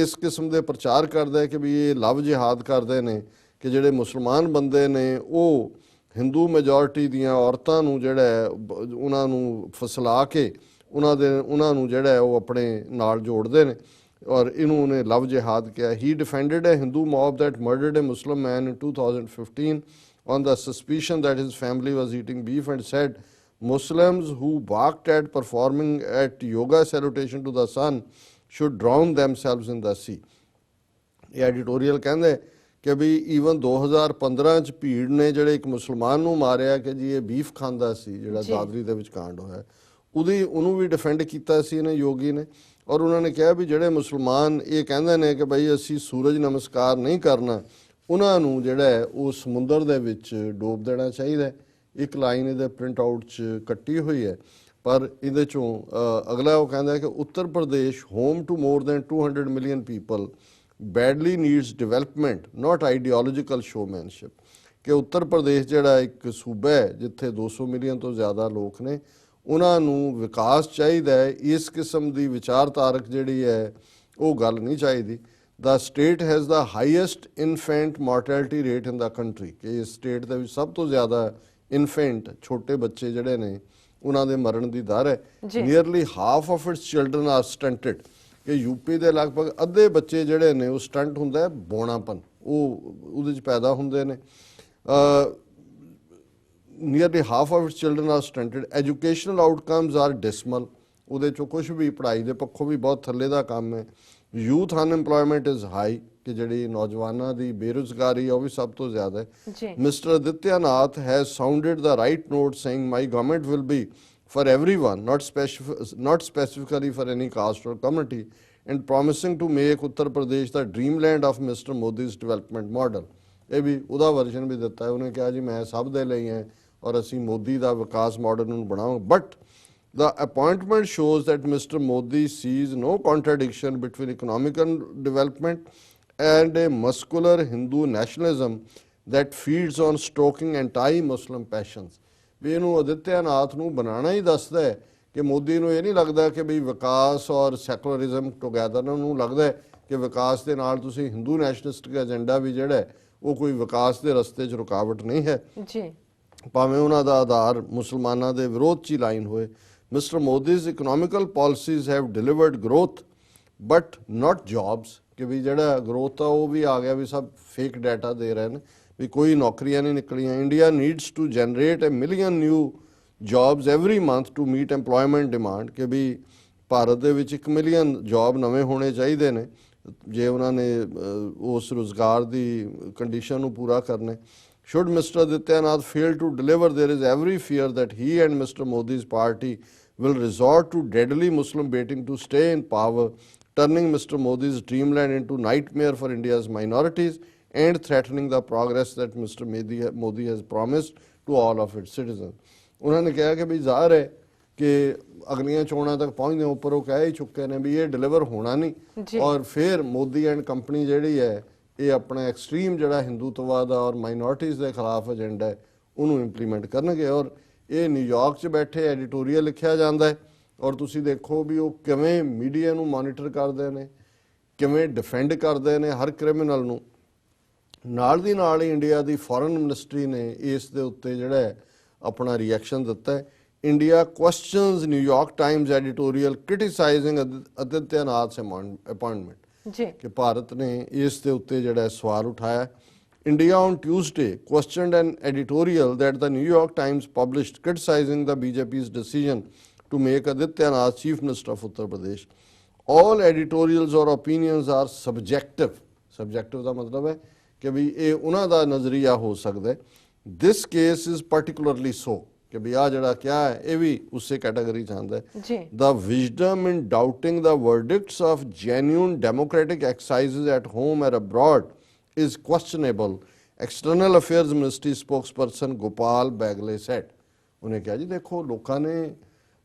ਇਸ ਕਿਸਮ ਦੇ ਪ੍ਰਚਾਰ ਕਰਦਾ ਹੈ ਕਿ ਵੀ ਇਹ ਲਵ ਜਿਹਾਦ ਕਰਦੇ ਨੇ ਕਿ ਜਿਹੜੇ ਮੁਸਲਮਾਨ ਬੰਦੇ ਨੇ ਉਹ ਹਿੰਦੂ ਮੈਜੋਰਟੀ ਦੀਆਂ ਔਰਤਾਂ ਨੂੰ ਜਿਹੜਾ ਉਹਨਾਂ ਨੂੰ ਫਸਲਾ ਕੇ ਉਹਨਾਂ ਦੇ, ਉਹਨਾਂ ਨੂੰ ਜਿਹੜਾ ਉਹ ਆਪਣੇ ਨਾਲ ਜੋੜਦੇ ਨੇ ਔਰ ਇਹਨੂੰ ਉਹਨੇ ਲਵ ਜਿਹਾਦ ਕਿਹਾ ਹੀ defended a Hindu mob that murdered a muslim man in 2015 on the suspicion that his family was eating beef and said muslims who balked at performing at yoga salutation to the sun should drown themselves in the sea ਇਹ editorial ਕਹਿੰਦੇ ਕਿ ਵੀ even 2015 ਚ ਭੀੜ ਨੇ ਜਿਹੜੇ ਇੱਕ ਮੁਸਲਮਾਨ ਨੂੰ ਮਾਰਿਆ ਕਿ ਜੀ ਇਹ ਬੀਫ ਖਾਂਦਾ ਸੀ ਜਿਹੜਾ। ਦਾਦਰੀ ਦੇ ਵਿੱਚ ਕਾਂਡ ਹੋਇਆ ਉਹਦੀ ਉਹਨੂੰ ਵੀ ਡਿਫੈਂਡ ਕੀਤਾ ਸੀ ਇਹਨੇ ਯੋਗੀ ਨੇ ਔਰ ਉਹਨਾਂ ਨੇ ਕਿਹਾ ਵੀ ਜਿਹੜੇ ਮੁਸਲਮਾਨ ਇਹ ਕਹਿੰਦੇ ਨੇ ਕਿ ਭਾਈ ਅਸੀਂ ਸੂਰਜ ਨਮਸਕਾਰ ਨਹੀਂ ਕਰਨਾ, ਉਹਨਾਂ ਨੂੰ ਜਿਹੜਾ ਉਹ ਸਮੁੰਦਰ ਦੇ ਵਿੱਚ ਡੋਬ ਦੇਣਾ ਚਾਹੀਦਾ ਇੱਕ ਲਾਈਨ ਇਹਦੇ ਪ੍ਰਿੰਟ ਆਊਟ 'ਚ ਕੱਟੀ ਹੋਈ ਹੈ। ਪਰ ਇਹਦੇ ਚੋਂ ਅਗਲਾ ਉਹ ਕਹਿੰਦਾ ਕਿ Uttar Pradesh home to more than 200 million people badly needs development not ideological showmanship ਕਿ ਉੱਤਰ ਪ੍ਰਦੇਸ਼ ਜਿਹੜਾ ਇੱਕ ਸੂਬਾ ਹੈ, ਜਿੱਥੇ 200 ਮਿਲੀਅਨ ਤੋਂ ਜ਼ਿਆਦਾ ਲੋਕ ਨੇ ਉਹਨਾਂ ਨੂੰ ਵਿਕਾਸ ਚਾਹੀਦਾ ਇਸ ਕਿਸਮ ਦੀ ਵਿਚਾਰਧਾਰਕ ਜਿਹੜੀ ਹੈ ਉਹ ਗੱਲ ਨਹੀਂ ਚਾਹੀਦੀ। The state has the highest infant mortality rate in the country ਕਿ ਇਸ ਸਟੇਟ ਦੇ ਵਿੱਚ ਸਭ ਤੋਂ ਜ਼ਿਆਦਾ ਇਨਫੈਂਟ ਛੋਟੇ ਬੱਚੇ ਜਿਹੜੇ ਨੇ ਉਹਨਾਂ ਦੇ ਮਰਨ ਦੀ ਦਰ ਹੈ। Nearly half of its children are stunted ਕਿ ਯੂਪੀ ਦੇ ਲਗਭਗ ਅੱਧੇ ਬੱਚੇ ਜਿਹੜੇ ਨੇ ਉਹ ਸਟੰਟ ਹੁੰਦਾ ਹੈ ਬੋਣਾਪਨ। ਉਹ ਉਹਦੇ ਚ ਪੈਦਾ ਹੁੰਦੇ ਨੇ। Half of its children are stunted educational outcomes are dismal ਉਹਦੇ ਚੋਂ ਕੁਝ ਵੀ ਪੜ੍ਹਾਈ ਦੇ ਪੱਖੋਂ ਵੀ ਬਹੁਤ ਥੱਲੇ ਦਾ ਕੰਮ ਹੈ ਯੂਥ ਅਨਐਮਪਲੋਇਮੈਂਟ ਇਜ਼ ਹਾਈ ਕਿ ਜਿਹੜੀ ਨੌਜਵਾਨਾਂ ਦੀ ਬੇਰੁਜ਼ਗਾਰੀ ਉਹ ਵੀ ਸਭ ਤੋਂ ਜ਼ਿਆਦਾ ਹੈ ਜੀ Mr. Adityanath has sounded the right note saying my government will be for everyone, not, specif- not specifically for any caste or community, and promising to make Uttar Pradesh the dreamland of Mr. Modi's development model. ਇਹ ਵੀ ਉਹਦਾ version ਵੀ ਦਿੱਤਾ ਹੈ ਉਹਨੇ ਕਿਹਾ ਜੀ ਮੈਂ ਸਭ ਦੇ ਲਈ ਹਾਂ ਔਰ ਅਸੀਂ ਮੋਦੀ ਦਾ ਵਿਕਾਸ ਮਾਡਲ ਨੂੰ ਬਣਾਵਾਂਗੇ but The appointment shows that Mr. Modi sees no contradiction between economic development and a muscular Hindu nationalism that feeds on stoking anti-Muslim passions. ਵੀ ਇਹਨੂੰ ਅਦਿੱਤਿਆਨਾਥ ਨੂੰ ਬਣਾਉਣਾ ਹੀ ਦੱਸਦਾ ਹੈ ਕਿ ਮੋਦੀ ਨੂੰ ਇਹ ਨਹੀਂ ਲੱਗਦਾ ਕਿ ਵੀ ਵਿਕਾਸ ਔਰ ਸੈਕੂਲਰਿਜ਼ਮ ਟੁਗੇਦਰ ਨੂੰ ਲੱਗਦਾ ਹੈ ਕਿ ਵਿਕਾਸ ਦੇ ਨਾਲ ਤੁਸੀਂ ਹਿੰਦੂ ਨੈਸ਼ਨਲਿਸਟਿਕ ਏਜੰਡਾ ਵੀ ਜਿਹੜਾ ਹੈ ਉਹ ਕੋਈ ਵਿਕਾਸ ਦੇ ਰਸਤੇ 'ਚ ਰੁਕਾਵਟ ਨਹੀਂ ਹੈ ਜੀ ਭਾਵੇਂ ਉਹਨਾਂ ਦਾ ਆਧਾਰ ਮੁਸਲਮਾਨਾਂ ਦੇ ਵਿਰੋਧ 'ਚ ਹੀ ਲਾਈਨ ਹੋਏ, mister Modi's economical policies have delivered growth but not jobs ਕਿ ਵੀ ਜਿਹੜਾ ਗਰੋਥ ਆ ਉਹ ਵੀ ਆ ਗਿਆ ਵੀ ਸਭ ਫੇਕ ਡਾਟਾ ਦੇ ਰਹੇ ਨੇ, ਵੀ ਕੋਈ ਨੌਕਰੀਆਂ ਨਹੀਂ ਨਿਕਲੀਆਂ India needs to generate a million new jobs every month to meet EMPLOYMENT demand ਕਿ ਵੀ ਭਾਰਤ ਦੇ ਵਿੱਚ 1 ਮਿਲੀਅਨ ਜੌਬ ਨਵੇਂ ਹੋਣੇ ਚਾਹੀਦੇ ਨੇ, ਜੇ ਉਹਨਾਂ ਨੇ ਉਸ ਰੋਜ਼ਗਾਰ ਦੀ ਕੰਡੀਸ਼ਨ ਨੂੰ ਪੂਰਾ ਕਰਨੇ Should Mr. Adityanath fail to deliver, there is every fear that he and Mr. Modi's party will resort to deadly Muslim baiting to stay in power, turning Mr. Modi's dreamland into nightmare for India's minorities and threatening the progress that Mr. Modi, Modi has promised to all of its citizens. ਉਹਨਾਂ ਨੇ ਕਿਹਾ ਕਿ ਵੀ ਜ਼ਾਹਰ ਹੈ ਕਿ ਅਗਲੀਆਂ ਚੋਣਾਂ ਤੱਕ ਪਹੁੰਚਦੇ ਉੱਪਰ ਉਹ ਕਹਿ ਹੀ ਚੁੱਕੇ ਨੇ ਵੀ ਇਹ ਡਿਲੀਵਰ ਹੋਣਾ ਨਹੀਂ ਜੀ। ਔਰ ਫਿਰ ਮੋਦੀ ਐਂਡ ਕੰਪਨੀ ਜਿਹੜੀ ਹੈ ਇਹ ਆਪਣਾ ਐਕਸਟ੍ਰੀਮ ਜਿਹੜਾ ਹਿੰਦੂਤਵਾਦ ਆ ਔਰ ਮਾਈਨੋਰਟੀਜ਼ ਦੇ ਖਿਲਾਫ ਏਜੰਡਾ ਹੈ, ਉਹਨੂੰ ਇੰਪਲੀਮੈਂਟ ਕਰਨਗੇ ਔਰ ਇਹ ਨਿਊਯਾਰਕ 'ਚ ਬੈਠੇ ਐਡੀਟੋਰੀਅਲ ਲਿਖਿਆ ਜਾਂਦਾ ਹੈ ਔਰ ਤੁਸੀਂ ਦੇਖੋ ਵੀ ਉਹ ਕਿਵੇਂ ਮੀਡੀਆ ਨੂੰ ਮੋਨੀਟਰ ਕਰਦੇ ਨੇ, ਕਿਵੇਂ ਡਿਫੈਂਡ ਕਰਦੇ ਨੇ ਹਰ ਕ੍ਰਿਮੀਨਲ ਨੂੰ। ਨਾਲ ਦੀ ਨਾਲ ਹੀ ਇੰਡੀਆ ਦੀ ਫੋਰਨ ਮਿਨਿਸਟਰੀ ਨੇ ਇਸ ਦੇ ਉੱਤੇ ਜਿਹੜਾ ਹੈ, ਆਪਣਾ ਰਿਐਕਸ਼ਨ ਦਿੱਤਾ ਹੈ। India questions New York Times editorial criticising Adityanath appointment ਜੀ ਕਿ ਭਾਰਤ ਨੇ ਇਸ ਦੇ ਉੱਤੇ ਜਿਹੜਾ ਹੈ ਸਵਾਲ ਉਠਾਇਆ India on Tuesday questioned an editorial that the New York Times published criticizing the BJP's decision to make Aditya Nath Chief Minister of Uttar Pradesh. All editorials or opinions are subjective. Subjective ਦਾ ਮਤਲਬ ਹੈ ਕਿ ਵੀ ਇਹ ਉਹਨਾਂ ਦਾ ਨਜ਼ਰੀਆ ਹੋ ਸਕਦਾ ਹੈ this case is particularly so ਕਿ ਵੀ ਆ ਜਿਹੜਾ ਕਿਹਾ ਹੈ ਇਹ ਵੀ ਉਸੇ ਕੈਟਾਗਰੀ ਚ ਆਉਂਦਾ ਹੈ ਜੀ the wisdom in doubting the verdicts of genuine democratic exercises at home or abroad is questionable external affairs ministry spokesperson gopal bagle said ਉਹਨੇ ਕਿਹਾ ਜੀ ਦੇਖੋ ਲੋਕਾਂ ਨੇ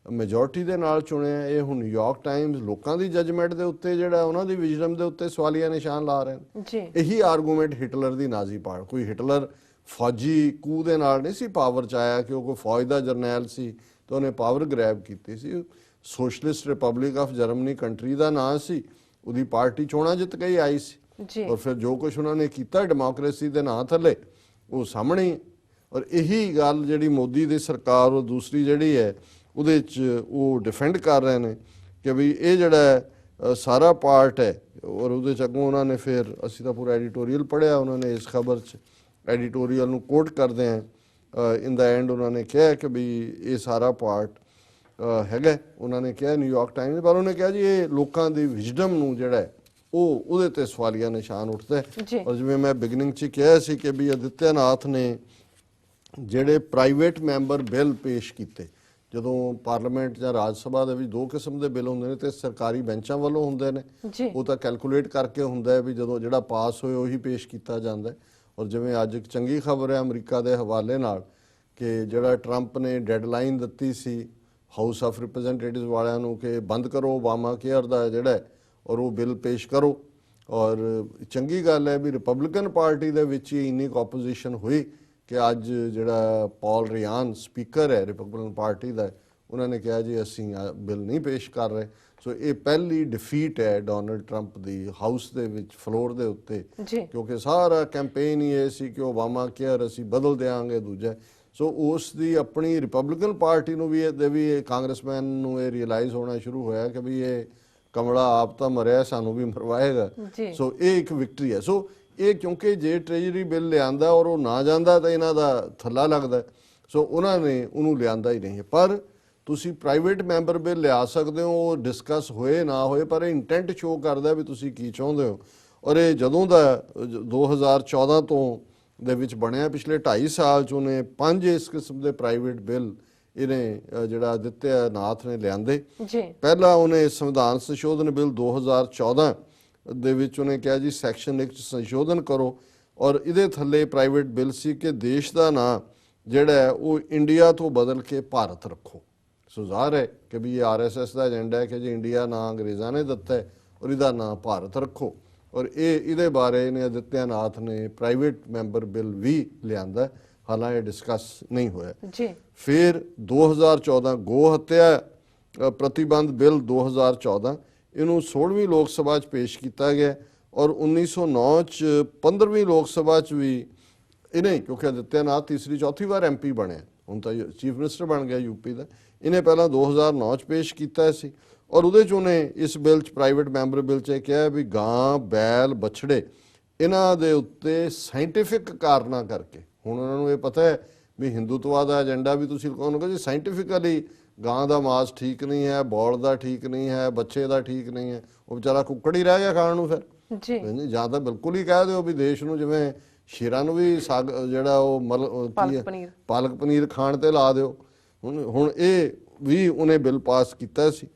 ਮੈਜੋਰਟੀ ਦੇ ਨਾਲ ਚੁਣਿਆ ਇਹ ਹੁਣ ਨਿਊਯਾਰਕ ਟਾਈਮਜ਼ ਲੋਕਾਂ ਦੀ ਜਜਮੈਂਟ ਦੇ ਉੱਤੇ ਜਿਹੜਾ ਉਹਨਾਂ ਦੀ ਵਿਜ਼ਡਮ ਦੇ ਉੱਤੇ ਸਵਾਲੀਆ ਨਿਸ਼ਾਨ ਲਾ ਰਹੇ ਨੇ ਜੀ ਇਹੀ ਆਰਗੂਮੈਂਟ ਹਿਟਲਰ ਦੀ ਨਾਜ਼ੀ ਪਾੜ ਕੋਈ ਹਿਟਲਰ ਫੌਜੀ ਕੂ ਦੇ ਨਾਲ ਨਹੀਂ ਸੀ ਪਾਵਰ ਚ ਆਇਆ ਕਿ ਉਹ ਕੋਈ ਫੌਜ ਦਾ ਜਰਨੈਲ ਸੀ ਤੇ ਉਹਨੇ ਪਾਵਰ ਗ੍ਰੈਬ ਕੀਤੀ ਸੀ। Socialist republic of Germany country ਦਾ ਨਾਂ ਸੀ। ਉਹਦੀ ਪਾਰਟੀ ਚੋਣਾਂ ਜਿੱਤ ਕੇ ਆਈ ਸੀ। ਜੀ। ਔਰ ਫਿਰ ਜੋ ਕੁਝ ਉਹਨਾਂ ਨੇ ਕੀਤਾ ਡੈਮੋਕ੍ਰੇਸੀ ਦੇ ਨਾਂ ਥੱਲੇ ਉਹ ਸਾਹਮਣੇ। ਔਰ ਇਹੀ ਗੱਲ ਜਿਹੜੀ ਮੋਦੀ ਦੀ ਸਰਕਾਰ ਉਹ ਦੂਸਰੀ ਜਿਹੜੀ ਹੈ ਉਹਦੇ ਚ ਉਹ ਡਿਫੈਂਡ ਕਰ ਰਹੇ ਨੇ ਕਿ ਵੀ ਇਹ ਜਿਹੜਾ ਸਾਰਾ ਪਾਰਟ ਹੈ ਔਰ ਉਹਦੇ ਚ ਅੱਗੋਂ ਉਹਨਾਂ ਨੇ ਫਿਰ ਅਸੀਂ ਤਾਂ ਪੂਰਾ ਐਡੀਟੋਰੀਅਲ ਪੜਿਆ ਉਹਨਾਂ ਨੇ ਇਸ ਖਬਰ ਚ। ਐਡੀਟੋਰੀਅਲ ਨੂੰ ਕੋਟ ਕਰਦੇ ਆ ਇਨ ਦਾ ਐਂਡ ਉਹਨਾਂ ਨੇ ਕਿਹਾ ਕਿ ਵੀ ਇਹ ਸਾਰਾ ਪਾਰਟ ਹੈਗਾ। ਉਹਨਾਂ ਨੇ ਕਿਹਾ ਨਿਊਯਾਰਕ ਟਾਈਮਜ਼ ਪਰ ਉਹਨੇ ਕਿਹਾ ਜੀ ਇਹ ਲੋਕਾਂ ਦੀ ਵਿਜ਼ਡਮ ਨੂੰ ਜਿਹੜਾ ਉਹ ਉਹਦੇ ਤੇ ਸਵਾਲੀਆ ਨਿਸ਼ਾਨ ਉੱਠਦਾ। ਔਰ ਜਿਵੇਂ ਮੈਂ ਬਿਗਨਿੰਗ 'ਚ ਕਿਹਾ ਸੀ ਕਿ ਵੀ ਅਦਿੱਤਿਆਨਾਥ ਨੇ ਜਿਹੜੇ ਪ੍ਰਾਈਵੇਟ ਮੈਂਬਰ ਬਿੱਲ ਪੇਸ਼ ਕੀਤੇ ਜਦੋਂ ਪਾਰਲੀਮੈਂਟ ਜਾਂ ਰਾਜ ਸਭਾ ਦੇ ਵਿੱਚ ਦੋ ਕਿਸਮ ਦੇ ਬਿੱਲ ਹੁੰਦੇ ਨੇ ਤੇ ਸਰਕਾਰੀ ਬੈਂਚਾਂ ਵੱਲੋਂ ਹੁੰਦੇ ਨੇ ਉਹ ਤਾਂ ਕੈਲਕੂਲੇਟ ਕਰਕੇ ਹੁੰਦਾ ਹੈ ਵੀ ਜਦੋਂ ਜਿਹੜਾ ਪਾਸ ਹੋਏ ਉਹੀ ਪੇਸ਼ ਕੀਤਾ ਜਾਂਦਾ ਹੈ ਔਰ ਜਿਵੇਂ ਅੱਜ ਇੱਕ ਚੰਗੀ ਖਬਰ ਹੈ ਅਮਰੀਕਾ ਦੇ ਹਵਾਲੇ ਨਾਲ ਕਿ ਜਿਹੜਾ ਟਰੰਪ ਨੇ ਡੈਡਲਾਈਨ ਦਿੱਤੀ ਸੀ ਹਾਊਸ ਆਫ ਰਿਪਰੈਜ਼ੈਂਟੇਟਿਵਸ ਵਾਲਿਆਂ ਨੂੰ ਕਿ ਬੰਦ ਕਰੋ, ਓਬਾਮਾ ਕੇਅਰ ਦਾ ਜਿਹੜਾ ਔਰ ਉਹ ਬਿੱਲ ਪੇਸ਼ ਕਰੋ। ਔਰ ਚੰਗੀ ਗੱਲ ਹੈ ਵੀ ਰਿਪਬਲਿਕਨ ਪਾਰਟੀ ਦੇ ਵਿੱਚ ਹੀ ਇੰਨੀ ਆਪੋਜੀਸ਼ਨ ਹੋਈ ਕਿ ਅੱਜ ਜਿਹੜਾ ਪਾਲ ਰਿਆਨ ਸਪੀਕਰ ਹੈ, ਰਿਪਬਲਿਕਨ ਪਾਰਟੀ ਦਾ, ਉਹਨਾਂ ਨੇ ਕਿਹਾ ਜੀ, ਅਸੀਂ ਬਿੱਲ ਨਹੀਂ ਪੇਸ਼ ਕਰ ਰਹੇ। ਸੋ ਇਹ ਪਹਿਲੀ ਡਿਫੀਟ ਹੈ ਡੋਨਲਡ ਟਰੰਪ ਦੀ ਹਾਊਸ ਦੇ ਵਿੱਚ ਫਲੋਰ ਦੇ ਉੱਤੇ ਕਿਉਂਕਿ ਸਾਰਾ ਕੈਂਪੇਨ ਹੀ ਇਹ ਸੀ ਕਿ ਓਬਾਮਾ ਕੇਅਰ ਅਸੀਂ ਬਦਲ ਦੇਾਂਗੇ ਦੂਜਾ ਸੋ ਉਸ ਦੀ ਆਪਣੀ ਰਿਪਬਲਿਕਨ ਪਾਰਟੀ ਨੂੰ ਵੀ ਇਹਦੇ ਵੀ ਇਹ ਕਾਂਗਰਸਮੈਨ ਨੂੰ ਇਹ ਰਿਅਲਾਈਜ਼ ਹੋਣਾ ਸ਼ੁਰੂ ਹੋਇਆ ਕਿ ਵੀ ਇਹ ਕਮਲਾ ਆਪ ਤਾਂ ਮਰਿਆ ਸਾਨੂੰ ਵੀ ਮਰਵਾਏਗਾ। ਸੋ ਇਹ ਇੱਕ ਵਿਕਟਰੀ ਹੈ ਸੋ ਇਹ ਕਿਉਂਕਿ ਜੇ ਟ੍ਰੈਜਰੀ ਬਿੱਲ ਲਿਆਂਦਾ ਔਰ ਉਹ ਨਾ ਜਾਂਦਾ ਤਾਂ ਇਹਨਾਂ ਦਾ ਥੱਲਾ ਲੱਗਦਾ। ਸੋ ਉਹਨਾਂ ਨੇ ਉਹਨੂੰ ਲਿਆਂਦਾ ਹੀ ਨਹੀਂ। ਪਰ ਤੁਸੀਂ ਪ੍ਰਾਈਵੇਟ ਮੈਂਬਰ ਬਿੱਲ ਲਿਆ ਸਕਦੇ ਹੋ ਉਹ ਡਿਸਕਸ ਹੋਏ ਨਾ ਹੋਏ ਪਰ ਇੰਟੈਂਟ ਸ਼ੋ ਕਰਦਾ ਵੀ ਤੁਸੀਂ ਕੀ ਚਾਹੁੰਦੇ ਹੋ। ਔਰ ਇਹ ਜਦੋਂ ਦਾ ਅ, ਜ- 2014 ਤੋਂ ਦੇ ਵਿੱਚ ਬਣਿਆ ਪਿਛਲੇ 2.5 ਸਾਲ ਚ ਉਹਨੇ ਪੰਜ ਇਸ ਕਿਸਮ ਦੇ ਪ੍ਰਾਈਵੇਟ ਬਿੱਲ ਇਹਨੇ ਜਿਹੜਾ ਆਦਿਤਿਆ ਨਾਥ ਨੇ ਲਿਆਂਦੇ। ਜੀ। ਪਹਿਲਾ ਉਹਨੇ ਸੰਵਿਧਾਨ ਸੰਸ਼ੋਧਨ ਬਿੱਲ 2014 ਦੇ ਵਿੱਚ ਉਹਨੇ ਕਿਹਾ ਜੀ ਸੈਕਸ਼ਨ 1 ਚ ਸੰਸ਼ੋਧਨ ਕਰੋ। ਔਰ ਇਹਦੇ ਥੱਲੇ ਪ੍ਰਾਈਵੇਟ ਬਿੱਲ ਸੀ ਕਿ ਦੇਸ਼ ਦਾ ਨਾਂ ਜਿਹੜਾ ਉਹ ਇੰਡੀਆ ਤੋਂ ਬਦਲ ਕੇ ਭਾਰਤ ਰੱਖੋ। ਸੋ ਜ਼ਾਹਰ ਹੈ ਕਿ ਵੀ ਇਹ ਆਰਐਸਐਸ ਦਾ ਏਜੰਡਾ ਹੈ ਕਿ ਜੀ ਇੰਡੀਆ ਨਾਂ ਅੰਗਰੇਜ਼ਾਂ ਨੇ ਦਿੱਤਾ ਹੈ ਔਰ ਇਹਦਾ ਨਾਂ ਭਾਰਤ ਰੱਖੋ। ਔਰ ਇਹ ਇਹਦੇ ਬਾਰੇ ਨੇ ਆਦਿਤਿਆ ਨਾਥ ਨੇ ਪ੍ਰਾਈਵੇਟ ਮੈਂਬਰ ਬਿੱਲ ਵੀ ਲਿਆਂਦਾ। ਹਾਲਾਂਕਿ ਡਿਸਕਸ ਨਹੀਂ ਹੋਇਆ। ਜੀ। ਫਿਰ 2014 ਗੋ ਹੱਤਿਆ ਪ੍ਰਤੀਬੰਧ ਬਿੱਲ 2014 ਇਹਨੂੰ 16ਵੀਂ ਲੋਕ ਸਭਾ 'ਚ ਪੇਸ਼ ਕੀਤਾ ਗਿਆ ਔਰ 1909 'ਚ 15ਵੀਂ ਲੋਕ ਸਭਾ 'ਚ ਵੀ ਇਹ ਨਹੀਂ ਕਿਉਂਕਿ ਆਦਿੱਤਿਆਨਾਥ ਤੀਸਰੀ ਚੌਥੀ ਵਾਰ ਐਮਪੀ ਬਣਿਆ। ਹੁਣ ਤਾਂ ਚੀਫ ਮਿਨਿਸਟਰ ਬਣ ਗਿਆ ਯੂਪੀ ਦਾ। ਇਹਨੇ ਪਹਿਲਾਂ 2009 'ਚ ਪੇਸ਼ ਕੀਤਾ ਸੀ ਔਰ ਉਹਦੇ 'ਚ ਉਹਨੇ ਇਸ ਬਿੱਲ 'ਚ ਪ੍ਰਾਈਵੇਟ ਮੈਂਬਰ ਬਿੱਲ 'ਚ ਇਹ ਕਿਹਾ ਵੀ ਗਾਂ ਬੈਲ ਬਛੜੇ ਇਹਨਾਂ ਦੇ ਉੱਤੇ ਸਾਇੰਟੀਫਿਕ ਕਾਰਨਾਂ ਕਰਕੇ। ਹੁਣ ਉਹਨਾਂ ਨੂੰ ਇਹ ਪਤਾ ਹੈ ਵੀ ਹਿੰਦੂਤਵਾ ਦਾ ਏਜੰਡਾ ਵੀ ਤੁਸੀਂ ਕਹੋਗੇ ਜੀ ਸਾਇੰਟੀਫਿਕਲੀ ਗਾਂ ਦਾ ਮਾਸ ਠੀਕ ਨਹੀਂ ਹੈ ਬੋਲ ਦਾ ਠੀਕ ਨਹੀਂ ਹੈ ਬੱਚੇ ਦਾ ਠੀਕ ਨਹੀਂ ਹੈ ਉਹ ਵਿਚਾਰਾ ਕੁੱਕੜ ਹੀ ਰਹਿ ਗਿਆ ਖਾਣ ਨੂੰ ਫਿਰ। ਜੀ। ਜਾਂ ਤਾਂ ਬਿਲਕੁਲ ਹੀ ਕਹਿ ਦਿਓ ਵੀ ਦੇਸ਼ ਨੂੰ ਜਿਵੇਂ ਸ਼ੇਰਾਂ ਨੂੰ ਵੀ ਸਾਗ ਜਿਹੜਾ ਉਹ ਮਲ। ਪਾਲਕ ਪਨੀਰ ਖਾਣ ਤੇ ਲਾ ਦਿਓ। ਹੁਣ ਹੁਣ ਇਹ ਵੀ ਉਹਨੇ ਬਿੱਲ ਪਾਸ ਕੀਤਾ ਸੀ,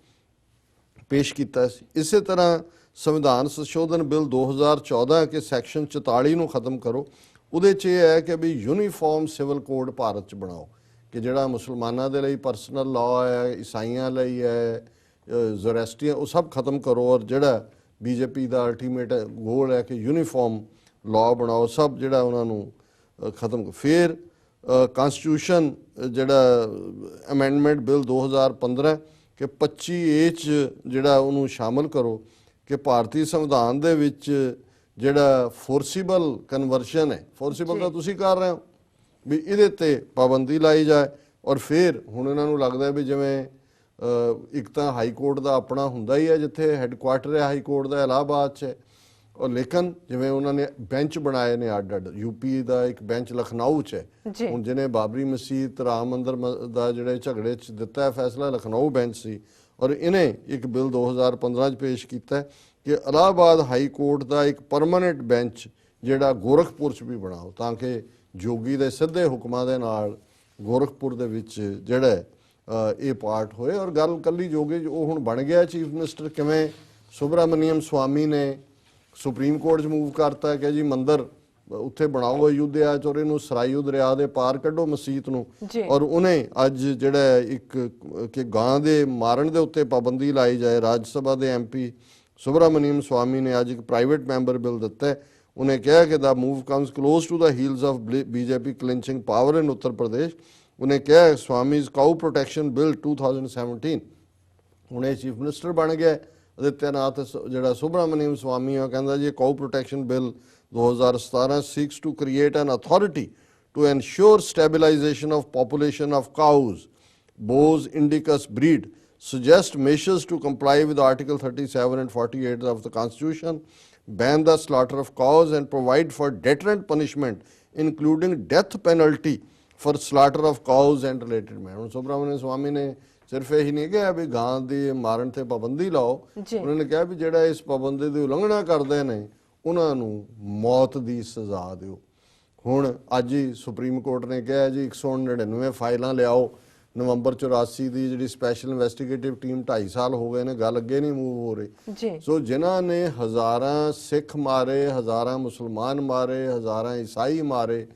ਪੇਸ਼ ਕੀਤਾ ਸੀ। ਇਸੇ ਤਰ੍ਹਾਂ ਸੰਵਿਧਾਨ ਸੰਸ਼ੋਧਨ ਬਿੱਲ 2014 ਕੇ ਸੈਕਸ਼ਨ 44 ਨੂੰ ਖਤਮ ਕਰੋ। ਉਹਦੇ 'ਚ ਇਹ ਹੈ ਕਿ ਵੀ ਯੂਨੀਫਾਰਮ ਸਿਵਲ ਕੋਡ ਭਾਰਤ 'ਚ ਬਣਾਓ, ਕਿ ਜਿਹੜਾ ਮੁਸਲਮਾਨਾਂ ਦੇ ਲਈ ਪਰਸਨਲ ਲਾਅ ਹੈ, ਈਸਾਈਆਂ ਲਈ ਹੈ ਜ਼ੋਰੈਸਟੀਆਂ, ਉਹ ਸਭ ਖਤਮ ਕਰੋ ਔਰ ਜਿਹੜਾ ਬੀਜੇਪੀ ਦਾ ਅਲਟੀਮੇਟ ਗੋਲ ਹੈ ਕਿ ਯੂਨੀਫਾਰਮ ਲਾਅ ਬਣਾਓ, ਸਭ ਜਿਹੜਾ ਉਹਨਾਂ ਨੂੰ ਖਤਮ ਫਿਰ ਕਨਸਟੀਟਿਊਸ਼ਨ ਜਿਹੜਾ ਅਮੈਂਡਮੈਂਟ ਬਿੱਲ 2015 ਕਿ 25 ਏ ਚ ਜਿਹੜਾ ਉਹਨੂੰ ਸ਼ਾਮਲ ਕਰੋ ਕਿ ਭਾਰਤੀ ਸੰਵਿਧਾਨ ਦੇ ਵਿੱਚ ਜਿਹੜਾ ਫੋਰਸੀਬਲ ਕਨਵਰਸ਼ਨ ਹੈ। ਫੋਰਸੀਬਲ ਤਾਂ ਤੁਸੀਂ ਕਰ ਰਹੇ ਹੋ ਵੀ ਇਹਦੇ ਤੇ ਪਾਬੰਦੀ ਲਾਈ ਜਾਏ ਔਰ ਫਿਰ ਹੁਣ ਇਹਨਾਂ ਨੂੰ ਲੱਗਦਾ ਵੀ ਜਿਵੇਂ ਇੱਕ ਤਾਂ ਹਾਈ ਕੋਰਟ ਦਾ ਆਪਣਾ ਹੁੰਦਾ ਹੀ ਹੈ ਜਿੱਥੇ ਹੈੱਡਕੁਆਟਰ ਹੈ ਹਾਈ ਕੋਰਟ ਦਾ ਇਲਾਹਾਬਾਦ 'ਚ। ਹੈ ਔਰ ਲੇਕਿਨ ਜਿਵੇਂ ਉਹਨਾਂ ਨੇ ਬੈਂਚ ਬਣਾਏ ਨੇ ਅੱਡ ਅੱਡ ਯੂਪੀ ਦਾ ਇੱਕ ਬੈਂਚ ਲਖਨਊ 'ਚ ਹੈ। ਹੁਣ ਜਿਹਨੇ ਬਾਬਰੀ ਮਸਜਿਦ ਰਾਮ ਮੰਦਿਰ ਦਾ ਜਿਹੜੇ ਝਗੜੇ 'ਚ ਦਿੱਤਾ ਹੈ ਫੈਸਲਾ ਲਖਨਊ ਬੈਂਚ ਸੀ। ਔਰ ਇਹਨੇ ਇੱਕ ਬਿੱਲ 2015 'ਚ ਪੇਸ਼ ਕੀਤਾ ਕਿ ਇਲਾਹਾਬਾਦ ਹਾਈ ਕੋਰਟ ਦਾ ਇੱਕ ਪਰਮਨੈਂਟ ਬੈਂਚ ਜਿਹੜਾ ਗੋਰਖਪੁਰ 'ਚ ਵੀ ਬਣਾਓ ਤਾਂ ਕਿ ਜੋਗੀ ਦੇ ਸਿੱਧੇ ਹੁਕਮਾਂ ਦੇ ਨਾਲ ਗੋਰਖਪੁਰ ਦੇ ਵਿੱਚ ਜਿਹੜਾ ਇਹ ਪਾਰਟ ਹੋਏ। ਔਰ ਗੱਲ ਕੱਲੀ ਜੋਗੀ ਉਹ ਹੁਣ ਬਣ ਗਿਆ ਚੀਫ ਮਿਨਿਸਟਰ ਕਿਵੇਂ? ਸੁਬਰਾਮਨੀਅਮ ਸਵਾਮੀ ਨੇ ਸੁਪਰੀਮ ਕੋਰਟ 'ਚ ਮੂਵ ਕਰਤਾ ਕਿ ਜੀ ਮੰਦਰ ਉੱਥੇ ਬਣਾਓ ਅਯੁੱਧਿਆ 'ਚ ਔਰ ਇਹਨੂੰ ਸਰਾਯੂ ਦਰਿਆ ਦੇ ਪਾਰ ਕੱਢੋ ਮਸਜਿਦ ਨੂੰ। ਔਰ ਉਹਨੇ ਅੱਜ ਜਿਹੜਾ ਇੱਕ ਕਿ ਗਾਂ ਦੇ ਮਾਰਨ ਦੇ ਉੱਤੇ ਪਾਬੰਦੀ ਲਾਈ ਜਾਏ ਰਾਜ ਸਭਾ ਦੇ ਐਮਪੀ ਸੁਬਰਾਮਨੀਅਮ ਸਵਾਮੀ ਨੇ ਅੱਜ ਇੱਕ ਪ੍ਰਾਈਵੇਟ ਮੈਂਬਰ ਬਿੱਲ ਦਿੱਤਾ ਉਹਨੇ ਕਿਹਾ ਕਿ the move comes close to the heels of BJP clinching power in Uttar Pradesh. ਉਹਨੇ ਕਿਹਾ ਸਵਾਮੀਜ਼ ਕਾਊ ਪ੍ਰੋਟੈਕਸ਼ਨ ਬਿੱਲ 2017 ਹੁਣ ਚੀਫ ਮਿਨਿਸਟਰ ਬਣ ਗਿਆ ਹੈ। ਆਦਿੱਤਿਆਨਾਥ ਸ- ਜਿਹੜਾ ਸੁਬਰਾਮਨੀਅਮ ਸਵਾਮੀ ਆ ਉਹ ਕਹਿੰਦਾ ਜੀ cow protection bill 2017 seeks to create an authority to ensure stabilization of population of cows Bose indicus breed suggest measures to comply with article 37 and 48 of the constitution ban the slaughter of cows and provide for deterrent punishment including death penalty for slaughter of cows and related matters ਹੁਣ ਸੁਬਰਾਮਨਿਆ ਸਵਾਮੀ ਨੇ ਸਿਰਫ ਇਹੀ ਨਹੀਂ ਕਿਹਾ ਵੀ ਗਾਂ ਦੀ ਮਾਰਨ ਤੇ ਪਾਬੰਦੀ ਲਾਓ। ਉਹਨਾਂ ਨੇ ਕਿਹਾ ਵੀ ਜਿਹੜਾ ਇਸ ਪਾਬੰਦੀ ਦੀ ਉਲੰਘਣਾ ਕਰਦੇ ਨੇ ਉਹਨਾਂ ਨੂੰ ਮੌਤ ਦੀ ਸਜ਼ਾ ਦਿਓ। ਹੁਣ ਅੱਜ ਹੀ ਸੁਪਰੀਮ ਕੋਰਟ ਨੇ ਕਿਹਾ ਜੀ 199 ਫਾਈਲਾਂ ਲਿਆਓ। ਨਵੰਬਰ 84 ਦੀ ਜਿਹੜੀ ਸਪੈਸ਼ਲ ਇਨਵੈਸਟੀਗੇਟਿਵ ਟੀਮ 2.5 ਸਾਲ ਹੋ ਗਏ ਨੇ ਗੱਲ ਅੱਗੇ ਨਹੀਂ ਮੂਵ ਹੋ ਰਹੀ। ਸੋ ਜਿਨ੍ਹਾਂ ਨੇ ਹਜ਼ਾਰਾਂ ਸਿੱਖ ਮਾਰੇ ਹਜ਼ਾਰਾਂ ਮੁਸਲਮਾਨ ਮਾਰੇ ਹਜ਼ਾਰਾਂ ਈਸਾਈ ਮਾਰੇ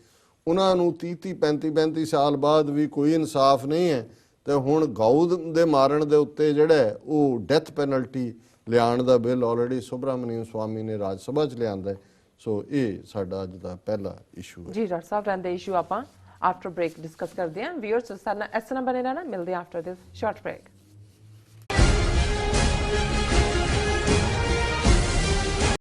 ਉਹਨਾਂ ਨੂੰ 30 30 35 35 ਸਾਲ ਬਾਅਦ ਵੀ ਕੋਈ ਇਨਸਾਫ ਨਹੀਂ ਹੈ। ਤੇ ਹੁਣ ਗਊ ਦੇ ਮਾਰਨ ਦੇ ਉੱਤੇ ਜਿਹੜਾ ਹੈ, ਉਹ ਡੈਥ ਪੈਨਲਟੀ ਲਿਆਉਣ ਦਾ ਬਿੱਲ ਆਲਰੇਡੀ ਸੁਬਰਾਮਨੀਅਮ ਸਵਾਮੀ ਨੇ ਰਾਜ ਸਭਾ 'ਚ ਲਿਆਂਦਾ ਸੋ ਇਹ ਸਾਡਾ ਅੱਜ ਦਾ ਪਹਿਲਾ ਇਸ਼ੂ ਹੈ। ਜੀ ਡਾਕਟਰ ਸਾਹਿਬ ਰਹਿੰਦੇ ਇਸ਼ੂ ਆਪਾਂ ਆਫਟਰ ਬ੍ਰੇਕ ਡਿਸਕਸ ਕਰਦੇ ਹਾਂ। ਵੀਅਰਸ ਸਾਡੇ ਇਸ ਤਰ੍ਹਾਂ ਬਣੇ ਰਹਿਣਾ। ਮਿਲਦੇ ਆਫਟਰ ਦਿਸ ਸ਼ਾਰਟ ਬ੍ਰੇਕ